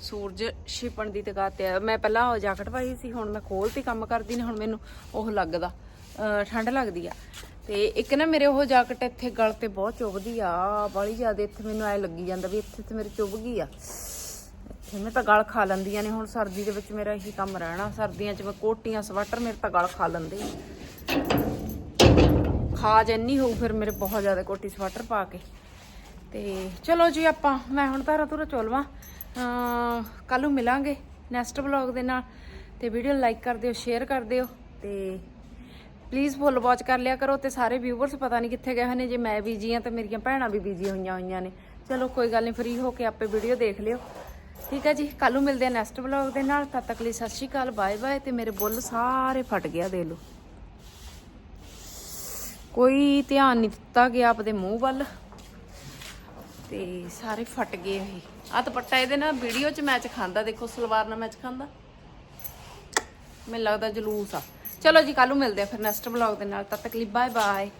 Speaker 1: ਸੂਰਜ ਛਿਪਣ ਦੀ ਤਗਾ ਤੇ ਆ। ਮੈਂ ਪਹਿਲਾਂ ਉਹ ਜਾਕਟ ਪਾਈ ਸੀ, ਹੁਣ ਮੈਂ ਖੋਲਤੀ ਕੰਮ ਕਰਦੀ ਨੇ, ਹੁਣ ਮੈਨੂੰ ਉਹ ਲੱਗਦਾ। ਠੰਡ ਲੱਗਦੀ ਆ। ਤੇ ਇੱਕ ਨਾ ਮੇਰੇ ਉਹ ਜੈਕਟ ਇੱਥੇ ਗਲ ਤੇ ਬਹੁਤ ਚੁਭਦੀ ਆ ਬਾਲੀ ਜ਼ਿਆਦਾ ਇੱਥੇ ਮੈਨੂੰ ਐ ਲੱਗੀ ਜਾਂਦਾ ਵੀ ਇੱਥੇ ਤੇ ਮੇਰੇ ਚੁਭ ਗਈ ਆ। ਇੱਥੇ ਮੈਂ ਤਾਂ ਗਲ ਖਾ ਲੈਂਦੀਆਂ ਨੇ, ਹੁਣ ਸਰਦੀ ਦੇ ਵਿੱਚ ਮੇਰਾ ਇਹੀ ਕੰਮ ਰਹਿਣਾ। ਸਰਦੀਆਂ 'ਚ ਮੈਂ ਕੋਟੀਆਂ, ਸਵੈਟਰ, ਮੇਰੇ ਤਾਂ ਗਲ ਖਾ ਲੈਂਦੇ ਖਾਜ ਇੰਨੀ ਹੋਊ, ਫਿਰ ਮੇਰੇ ਬਹੁਤ ਜ਼ਿਆਦਾ ਕੋਟੀ ਸਵੈਟਰ ਪਾ ਕੇ। ਤੇ ਚਲੋ ਜੀ ਆਪਾਂ, ਮੈਂ ਹੁਣ ਧਾਰਾ ਧੁਰਾ ਚੋਲਵਾ। ਕੱਲ ਨੂੰ ਮਿਲਾਂਗੇ ਨੈਕਸਟ ਵਲੌਗ ਦੇ ਨਾਲ। ਤੇ ਵੀਡੀਓ ਲਾਈਕ ਕਰ ਦਿਓ, ਸ਼ੇਅਰ ਕਰ ਦਿਓ। ਤੇ ਪਲੀਜ਼ ਫੁੱਲ ਵਾਚ ਕਰ ਲਿਆ ਕਰੋ ਤੇ ਸਾਰੇ ਵਿਊਵਰਸ ਪਤਾ ਨਹੀਂ ਕਿੱਥੇ ਗਏ ਹੋਏ ਨੇ। ਜੇ ਮੈਂ ਬੀਜੀ ਆ ਤੇ ਮੇਰੀਆਂ ਭੈਣਾਂ ਵੀ ਬੀਜੀ ਹੋਈਆਂ ਹੋਈਆਂ ਨੇ। ਚਲੋ ਕੋਈ ਗੱਲ ਨਹੀਂ ਫ੍ਰੀ ਹੋ ਕੇ ਆਪੇ ਵੀਡੀਓ ਦੇਖ ਲਿਓ। ਠੀਕ ਹੈ ਜੀ ਕੱਲ ਨੂੰ ਮਿਲਦੇ ਆ ਨੈਕਸਟ ਵਲੌਗ ਦੇ ਨਾਲ। ਤਦ ਤੱਕ ਲਈ ਸਤਿ ਸ਼੍ਰੀ ਅਕਾਲ ਬਾਏ ਬਾਏ ਤੇ ਮੇਰੇ ਬੁੱਲ ਸਾਰੇ ਫਟ ਗਿਆ ਦੇ ਲਓ। ਕੋਈ ਧਿਆਨ ਨਹੀਂ ਦਿੱਤਾ ਗਿਆ ਆਪਦੇ ਮੂੰਹ ਵੱਲ। ਤੇ ਸਾਰੇ ਫਟ ਗਏ ਇਹ। ਆ ਦੁਪੱਟਾ ਇਹਦੇ ਨਾਲ ਵੀਡੀਓ 'ਚ ਮੈਚ ਖਾਂਦਾ, ਦੇਖੋ ਸਲਵਾਰ ਨਾਲ ਮੈਚ ਖਾਂਦਾ। ਮੈਨੂੰ ਲੱਗਦਾ ਜਲੂਸ ਆ। ਚਲੋ ਜੀ ਕੱਲ ਨੂੰ ਮਿਲਦੇ ਆ ਫਿਰ ਨੈਕਸਟ ਵਲੌਗ ਦੇ ਨਾਲ। ਤਦ ਤੱਕ ਲਈ ਬਾਏ ਬਾਏ